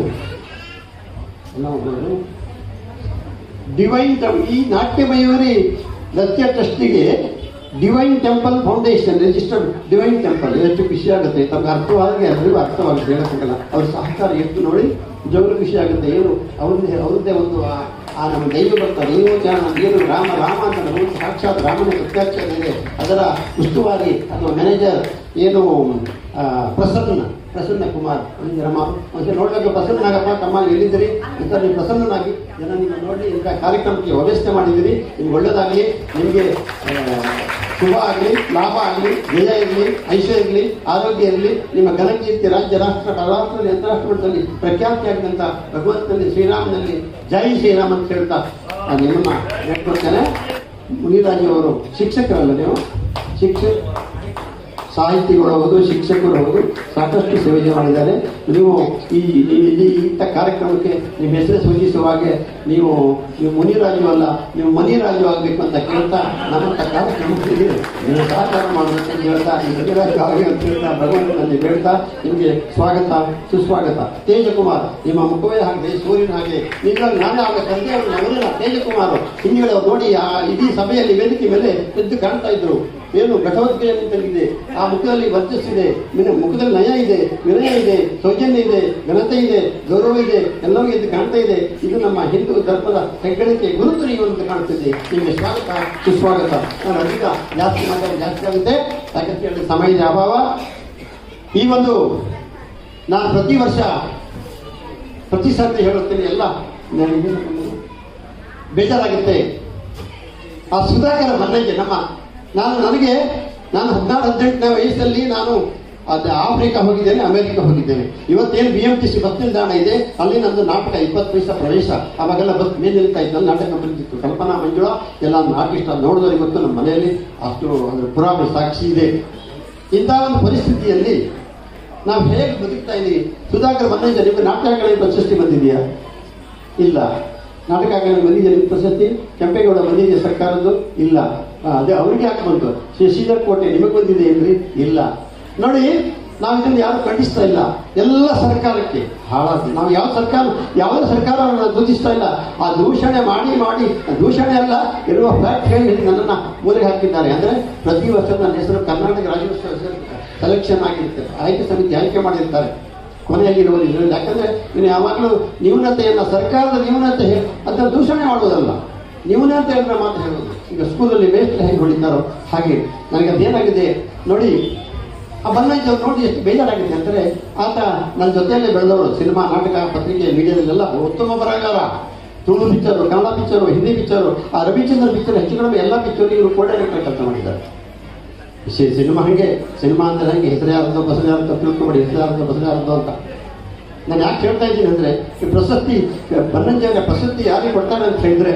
ಡಿವೈನ್ ಈ Natyamayuri Nritya ಟ್ರಸ್ಟಿಗೆ divine temple foundation registered divine temple ಎಷ್ಟು ಖುಷಿ ಆಗುತ್ತೆ. ತಮಗೆ ಅರ್ಥವಾಗಿ ಎಲ್ಲರಿಗೂ ಅರ್ಥವಾಗುತ್ತೆ ಹೇಳೋಕ್ಕಾಗಲ್ಲ. ಅವ್ರ ಸಹಕಾರ ಎಷ್ಟು ನೋಡಿ, ನಿಜವಾಗ್ಲೂ ಖುಷಿ ಆಗುತ್ತೆ. ಏನು, ಅವ್ರದ್ದೇ ಅವ್ರದ್ದೇ ಒಂದು, ಆ- ನಮ್ಮ ದೈವ ಬರ್ತಾರೆ. ಏನು ಜ್ಞಾನ, ಏನು ರಾಮ ರಾಮ ಅಂತ ನಮ್ಮ ಸಾಕ್ಷಾತ್ ರಾಮನ ಪ್ರತ್ಯಕ್ಷ ಇದೆ. ಅದರ ಉಸ್ತುವಾರಿ ಅಥವಾ ಮ್ಯಾನೇಜರ್ ಏನು ಪ್ರಸನ್ನ. ಪ್ರಸನ್ನ ಕುಮಾರ್. ಒಂದು ರಮ ಒಂದು ನೋಡ್ಬೇಕು ಪ್ರಸನ್ನನಾಗಪ್ಪ ತಮ್ಮ ಎಲ್ಲಿದ್ದೀರಿ? ಅಂತ ನೀವು ಪ್ರಸನ್ನನಾಗಿ ಜನ ನಿಮ್ಮ ನೋಡಿ ಇಂಥ ಕಾರ್ಯಕ್ರಮಕ್ಕೆ ವ್ಯವಸ್ಥೆ ಮಾಡಿದ್ದೀರಿ. ನಿಮ್ಗೆ ಒಳ್ಳೇದಾಗಲಿ, ನಿಮಗೆ ಶುಭ ಆಗಲಿ, ಲಾಭ ಆಗಲಿ ಜಯ ಇರಲಿ, ಐಶ್ವರ್ಯ ಇರಲಿ, ಆರೋಗ್ಯ ಇರಲಿ, ನಿಮ್ಮ ಘನಕೀರ್ತಿ ರಾಜ್ಯ, ರಾಷ್ಟ್ರ ರಾಷ್ಟ್ರದಲ್ಲಿ ಅಂತಾರಾಷ್ಟ್ರ ಮಟ್ಟದಲ್ಲಿ ಪ್ರಖ್ಯಾತಿಯಾಗಿದ್ದಂಥ ಭಗವಂತನಲ್ಲಿ ಶ್ರೀರಾಮನಲ್ಲಿ ಜೈ ಶ್ರೀರಾಮ್ ಅಂತ ಹೇಳ್ತಾ ನಾನು ನಿಮ್ಮನ್ನ ಹೇಳ್ಕೊಡ್ತೇನೆ. ಮುನಿರಾಜು ಅವರು ಶಿಕ್ಷಕರಲ್ಲ ನೀವು? ಶಿಕ್ಷಕ ಸಾಹಿತಿಗಳು ಹೌದು ಶಿಕ್ಷಕರು ಹೌದು ಸಾಕಷ್ಟು ಸೇವೆ ಮಾಡಿದ್ದಾರೆ ನೀವು ಈ ಈ ಇಂಥ ಕಾರ್ಯಕ್ರಮಕ್ಕೆ ನಿಮ್ಮ ಹೆಸರು ಸೂಚಿಸುವ ಹಾಗೆ ನೀವು ನೀವು ಮುನಿರಾಜು ಅಲ್ಲ, ನೀವು ಮನಿರಾಜು ಆಗಬೇಕು ಅಂತ ಕೇಳ್ತಾ ನಮ್ಮಂಥ ಕಾರ್ಯಕ್ರಮಕ್ಕೆ ನೀವು ಸಹಕಾರ ಮಾಡಬೇಕು ಅಂತ ಹೇಳ್ತಾ ಮುನಿರಾಜು ಆಗಿ ಅಂತ ಭಗವಂತನಲ್ಲಿ ಹೇಳ್ತಾ, ನಿಮಗೆ ಸ್ವಾಗತ, ಸುಸ್ವಾಗತ. ತೇಜಕುಮಾರ್, ನಿಮ್ಮ ಮುಖವೇ ಹಾಗೆ, ಸೂರ್ಯನ ಹಾಗೆ ನಿಮ್ಮಲ್ಲಿ ನಾನು ಆಗ ತಂದೆಯವರು ಅವರಿಲ್ಲ ತೇಜಕುಮಾರ್ ಹಿಂದಿಗಳು ನೋಡಿ, ಆ ಇಡೀ ಸಭೆಯಲ್ಲಿ ವೇದಿಕೆ ಮೇಲೆ ಎದ್ದು ಕಾಣ್ತಾ ಇದ್ರು. ಏನು ಭಗವದ್ಗೀತೆ ನಿಂತಿದೆ ಆ ಮುಖದಲ್ಲಿ ವರ್ತಿಸಿದೆ ಮುಖದಲ್ಲಿ ನಯ ಇದೆ, ವಿನಯ ಇದೆ, ಸೌಜನ್ಯ ಇದೆ, ಘನತೆ ಇದೆ, ಗೌರವ ಇದೆ, ಎಲ್ಲವೂ ಎದ್ದು ಕಾಣ್ತಾ ಇದೆ. ಇದು ನಮ್ಮ ಹಿಂದೂ ಧರ್ಮದ ಹೆಗ್ಗಳಿಕೆ ಗುರುತು ಅಂತ ಕಾಣ್ತಿದೆ. ನಿಮಗೆ ಸ್ವಾಗತ, ಸುಸ್ವಾಗತ. ನಾನು ಅಧಿಕ ಜಾಸ್ತಿ ಮಾತಾಡಿ ಜಾಸ್ತಿ ಆಗುತ್ತೆ. ಯಾಕಂತ ಸಮಯದ ಅಭಾವ. ಈ ಒಂದು ನಾನು ಪ್ರತಿ ವರ್ಷ ಪ್ರತಿ ಸರ್ತಿ ಹೇಳುತ್ತೇನೆ ಎಲ್ಲ. ಬೇಜಾರಾಗುತ್ತೆ. ಆ ಸುಧಾಕರ ಮನೆಗೆ ನಮ್ಮ ನಾನು ನನಗೆ, ನಾನು ಹದಿನಾರು, ಹದಿನೆಂಟನೇ ವಯಸ್ಸಲ್ಲಿ ನಾನು ಅದು ಆಫ್ರಿಕಾ ಹೋಗಿದ್ದೇನೆ, ಅಮೆರಿಕಾ ಹೋಗಿದ್ದೇನೆ. ಇವತ್ತೇನು B M T C bus ನಿಲ್ದಾಣ ಇದೆ, ಅಲ್ಲಿ ನಂದು ನಾಟಕ ಇಪ್ಪತ್ತು ಪೈಸಾ ಪ್ರವೇಶ. ಅವಾಗೆಲ್ಲ ಬಸ್ ಮೇಲೆ ನಿಲ್ತಾ ಇದ್ದಲ್ಲಿ ನಾಟಕ ಬಂದಿತ್ತು ಕಲ್ಪನಾ ಮಂಜುಳ, ಎಲ್ಲ ಆರ್ಟಿಸ್ಟ್ ನೋಡಿದ್ರೆ ಇವತ್ತು ನಮ್ಮ ಮನೆಯಲ್ಲಿ ಅಷ್ಟು, ಅಂದರೆ ಪುರಾವೆ ಸಾಕ್ಷಿ ಇದೆ. ಇಂತಹ ಒಂದು ಪರಿಸ್ಥಿತಿಯಲ್ಲಿ ನಾವು ಹೇಗೆ ಬದುಕ್ತಾ ಇದ್ದೀವಿ? ಸುಧಾಕರ್ ಮನೇಜ ನಿಮಗೆ ನಾಟಕಗಳಿಗೆ ಪ್ರಶಸ್ತಿ ಬಂದಿದೆಯಾ? ಇಲ್ಲ. ನಾಟಕಗಳಿಗೆ ಬಂದಿದೆ ನಿಮ್ಮ ಪ್ರಶಸ್ತಿ? ಕೆಂಪೇಗೌಡ ಬಂದಿದೆ ಸರ್ಕಾರದ್ದು? ಇಲ್ಲ. ಅದೇ ಅವರಿಗೆ ಯಾಕೆ ಬಂತು? ಶಶಿಧರ್ ಕೋಟೆ ನಿಮಗೆ ಬಂದಿದೆ ಏನ್ರಿ? ಇಲ್ಲ. ನೋಡಿ, ನಾವು ಇದನ್ನು ಯಾರು ಖಂಡಿಸ್ತಾ ಇಲ್ಲ. ಎಲ್ಲ ಸರ್ಕಾರಕ್ಕೆ ಹಾಳಾಗಿ ನಾವು ಯಾವ ಸರ್ಕಾರ, ಯಾವುದೇ ಸರ್ಕಾರವನ್ನು ದೂಷಿಸ್ತಾ ಇಲ್ಲ. ಆ ದೂಷಣೆ ಮಾಡಿ ಮಾಡಿ ದೂಷಣೆ ಅಲ್ಲ, ಇರುವ ಫ್ಯಾಕ್ಟ್ ಹೇಳಿ ನನ್ನನ್ನು ಮೂಲೆಗೆ ಹಾಕಿದ್ದಾರೆ. ಅಂದರೆ ಪ್ರತಿ ವರ್ಷ ನನ್ನ ಹೆಸರು ಕರ್ನಾಟಕ ರಾಜ್ಯೋತ್ಸವ ಸೆಲೆಕ್ಷನ್ ಆಗಿರುತ್ತೆ. ಆಯ್ಕೆ ಸಮಿತಿ ಆಯ್ಕೆ ಮಾಡಿರ್ತಾರೆ. ಕೊನೆಯಲ್ಲಿ ಇರುವುದು ಇದರಲ್ಲಿ. ಯಾಕಂದ್ರೆ ನೀನು ಯಾವಾಗಲೂ ನ್ಯೂನತೆಯನ್ನ, ಸರ್ಕಾರದ ನ್ಯೂನತೆ ಅಂತ ದೂಷಣೆ ಮಾಡುವುದಲ್ಲ. ನ್ಯೂನತೆ ಹೇಳಿದ್ರೆ ಮಾತ್ರ ಹೇಳೋದು. ಈಗ ಸ್ಕೂಲಲ್ಲಿ ವೇಸ್ಟ್ ಹೇಗೆ ಹೊಡಿತಾರೋ ಹಾಗೆ. ನನಗೆ ಅದೇನಾಗಿದೆ ನೋಡಿ, ಆ ಅವ್ರು ನೋಡಿ ಎಷ್ಟು ಬೇಜಾರಾಗಿದೆ ಅಂದರೆ ಆತ ನನ್ನ ಜೊತೆಯಲ್ಲಿ ಬೆಳೆದವರು, ಸಿನಿಮಾ, ನಾಟಕ, ಪತ್ರಿಕೆ, ಮೀಡಿಯಾದಲ್ಲೆಲ್ಲ ಉತ್ತಮ ಬರಹಗಾರ. Tulu picture Kannada picture Hindi picture ಆ ರವಿಚಂದ್ರ ಪಿಕ್ಚರ್ ಹೆಚ್ಚು ಕಡಿಮೆ ಎಲ್ಲ ಪಿಕ್ಚರ್ ಇವರು ಕೋರ್ಡಿನೇಟರ್ ಕೆಲಸ ಮಾಡಿದ್ದಾರೆ. ಸಿನಿಮಾ ಹಂಗೆ, ಸಿನಿಮಾ ಅಂದ್ರೆ ಹಂಗೆ, ಹೆಸರೇ ಯಾರ್ದೋ ಬಸರೇ ಯಾರ್ದೋ ತಿಳ್ಕೊಬೇಡಿ ಹೆಸರೇ ಬಸರೇ ಅಂತ. ನಾನು ಯಾಕೆ ಹೇಳ್ತಾ ಇದ್ದೀನಿ ಅಂದರೆ, ಈ ಪ್ರಶಸ್ತಿ ಬನ್ನಂಜಾಗ ಪ್ರಶಸ್ತಿ ಯಾರಿಗೆ ಕೊಡ್ತಾರೆ ಅಂತ ಹೇಳಿದ್ರೆ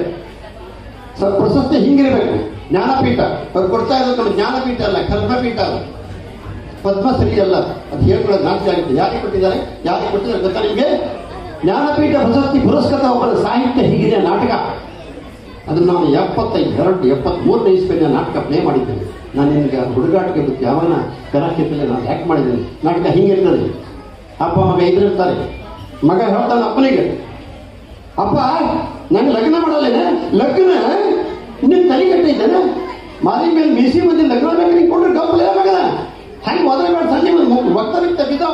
ಸರ್ ಪ್ರಶಸ್ತಿ ಹಿಂಗಿರ್ಬೇಕು. ಜ್ಞಾನಪೀಠ. ಅವ್ರು ಕೊಡ್ತಾ ಇರೋದು ಜ್ಞಾನಪೀಠ ಅಲ್ಲ, ಕರ್ಮಪೀಠ ಅಲ್ಲ ಪದ್ಮಶ್ರೀ ಅಲ್ಲ, ಅದು ಹೇಳ್ಕೊಳ್ಳೋದು ನಾಚಿಕೆ ಆಗುತ್ತೆ ಯಾರಿಗೆ ಕೊಟ್ಟಿದ್ದಾರೆ? ಯಾರಿಗೆ ಕೊಟ್ಟಿದ್ದಾರೆ ಗೊತ್ತಾ ನಿಮಗೆ? ಜ್ಞಾನಪೀಠ ಪ್ರಶಸ್ತಿ ಪುರಸ್ಕೃತ ಒಬ್ಬರ ಸಾಹಿತ್ಯ ಹೀಗಿದೆ ನಾಟಕ. ಅದನ್ನು ನಾನು ಎಪ್ಪತ್ತೈದು, ಎರಡು ಎಪ್ಪತ್ತ್ಮೂರನೇ ಇಸ್ಪೇನ ನಾಟಕ ಪ್ಲೇ ಮಾಡಿದ್ದೇನೆ. ನಾನು ನಿನಗೆ ಹುಡುಗಾಟಕ್ಕೆ ಬಿಟ್ಟು ಯಾವನ ಕಲಾಕ್ಷೇತ್ರದಲ್ಲಿ ನಾನು ಆ್ಯಕ್ಟ್ ಮಾಡಿದ್ದೇನೆ. ನಾಟಕ ಹಿಂಗಿರ್ತದೆ. ಅಪ್ಪ, ಮಗ ಇದ್ರಿರ್ತಾರೆ ಮಗ ಹೇಳ್ತಾನೆ, ಅಪ್ಪನಿಗೆ, ಅಪ್ಪ, ನಂಗೆ ಲಗ್ನ ಮಾಡಲ್ಲೇನೆ ಲಗ್ನ? ನಿನ್ನ ತಲೆ ಕಟ್ಟಿದ್ದೇನೆ ಮಾರಿ ಮೇಲೆ ಮೀಸಿ ಮಧ್ಯೆ ಲಗ್ನ ಬೇಕು ನೀವು ಕೊಂಡ್ರೆ ಗಪ್ಪ ಮಗನ. ಹಂಗೆ ಮೊದಲ ಬೇಡ ಸಂಜೆ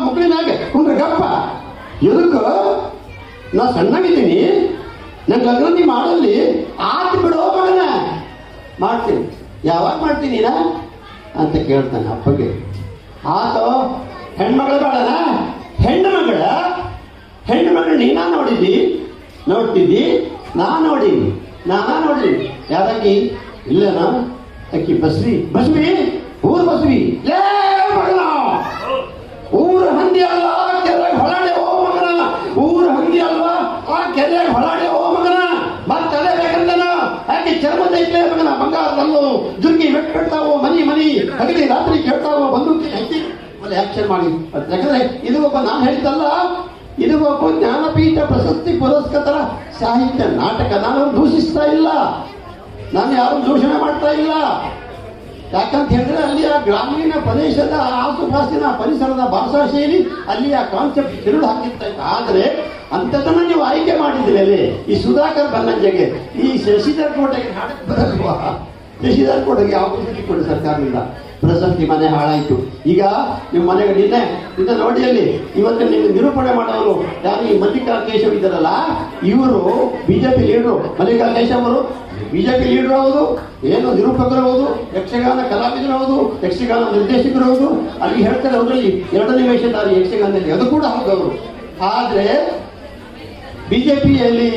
ಮಕ್ಕಳಿನಾಗ ಕೊಂಡ್ರೆ ಗಪ್ಪ. ಎದಕ್ಕೆ? ನಾ ಸಣ್ಣಗಿದ್ದೀನಿ. ನನ್ನ ಲಗ್ನ ನೀ ಮಾಡಲ್ಲಿ ಆತು ಬಿಡೋ ಮಗನ. ಮಾಡ್ತೀನಿ. ಯಾವಾಗ ಮಾಡ್ತೀನಿ ನಾ ಅಂತ ಕೇಳ್ತಾನೆ ಅಪ್ಪಗೆ. ಆತೋ, ಹೆಣ್ಮಗಳು ಬೇಡನ? ಹೆಣ್ಣು ಮಗಳ ಹೆಣ್ಣು ಮಗಳು ನೀನಾ ನೋಡಿದ್ದಿ? ನೋಡ್ತಿದ್ದಿ? ನಾ ನೋಡೀನಿ. ನಾನಾ ನೋಡೀನಿ ಇಲ್ಲ ಇಲ್ಲನಾ ಅಕ್ಕಿ ಬಸ್ವಿ. ಬಸ್ವಿ? ಊರು ಬಸ್ವಿ. ಮಗನ! ಊರು ಹಂದಿ ಅಲ್ಲ ಕೆರೆ ಹೊಳಡೆ ಓ ಮಗನ! ಊರು ಹಂದಿ ಅಲ್ವಾ? ಆ ಕೆರೆ ಹೊಳಡೆ ಓ ಮಗನ! ಮತ್ತೆ ಬೇಕಂದನ? ಯಾಕೆ ಚರ್ಮದ ಇಟ್ಟೆ ಮಗನ, ಬಂಗಾರದಲ್ಲೂ. ದುರ್ಗಿ ಬೆಟ್ಟು ಮನಿ ಮನಿ. ಹಗಲಿ ರಾತ್ರಿ ಕೇಳ್ತಾವೋ ಬಂದು ಅಕ್ಕಿ ಒಳ್ಳೆ ಆಕ್ಷನ್ ಮಾಡಿ. ಯಾಕಂದ್ರೆ ಇದು ಒಬ್ಬ ನಾನು ಹೇಳಿದ್ದಲ್ಲ ಇದು ಒಬ್ಬ ಜ್ಞಾನಪೀಠ ಪ್ರಶಸ್ತಿ ಪುರಸ್ಕೃತರ ಸಾಹಿತ್ಯ ನಾಟಕ ನಾನು ದೂಷಿಸ್ತಾ ಇಲ್ಲ. ನಾನು ಯಾರು ದೂಷಣೆ ಮಾಡ್ತಾ ಇಲ್ಲ. ಯಾಕಂತ ಹೇಳಿದ್ರೆ ಅಲ್ಲಿಯ ಗ್ರಾಮೀಣ ಪ್ರದೇಶದ ಆಸುಪಾಸಿನ ಪರಿಸರದ ಭಾಷಾ ಶೈಲಿ, ಅಲ್ಲಿಯ ಕಾನ್ಸೆಪ್ಟ್ ತಿರುಳು ಹಾಕಿರ್ತಾ ಇತ್ತು ಆದರೆ ಅಂಥದನ್ನು ನೀವು ಆಯ್ಕೆ ಮಾಡಿದ್ಮೇಲೆ ಈ ಸುಧಾಕರ್ ಬನ್ನಂಜೆಗೆ, ಈ ಶಶಿಧರ್ ಕೋಟೆಗೆ ನಾಟಕ ಬರಲ್ವಾ? ಶಶಿಧರ್ ಕೋಟೆಗೆ ಯಾವ ಸರ್ಕಾರದಿಂದ? ಪ್ರಶಸ್ತಿ ಮನೆ ಹಾಳಾಯ್ತು. ಈಗ ನಿಮ್ಮ ಮನೆಗೆ ನಿನ್ನೆ, ನಿನ್ನ ನೋಡಿ ಅಲ್ಲಿ ಇವತ್ತು ನೀವು ನಿರೂಪಣೆ ಮಾಡೋರು ಯಾರು ಈ ಮಲ್ಲಿಕಾ ಕೇಶವ್ ಇದ್ದಾರಲ್ಲ? ಇವರು ಬಿಜೆಪಿ ಲೀಡರು ಮಲ್ಲಿಕಾ ಕೇಶವ್ ಅವರು. ಬಿಜೆಪಿ ಲೀಡರ್ ಹೌದು, ಏನು ನಿರೂಪಕರು ಹೌದು, ಯಕ್ಷಗಾನ ಕಲಾವಿದರು ಹೌದು, ಯಕ್ಷಗಾನ ನಿರ್ದೇಶಕರು ಹೌದು. ಅಲ್ಲಿ ಹೇಳ್ತಾರೆ ಅವರಲ್ಲಿ ಎರಡನೇ ವೇಷಧಾರಿ ಯಕ್ಷಗಾನದಲ್ಲಿ. ಅದು ಕೂಡ ಹೌದು ಅವರು ಆದ್ರೆ ಬಿಜೆಪಿಯಲ್ಲಿ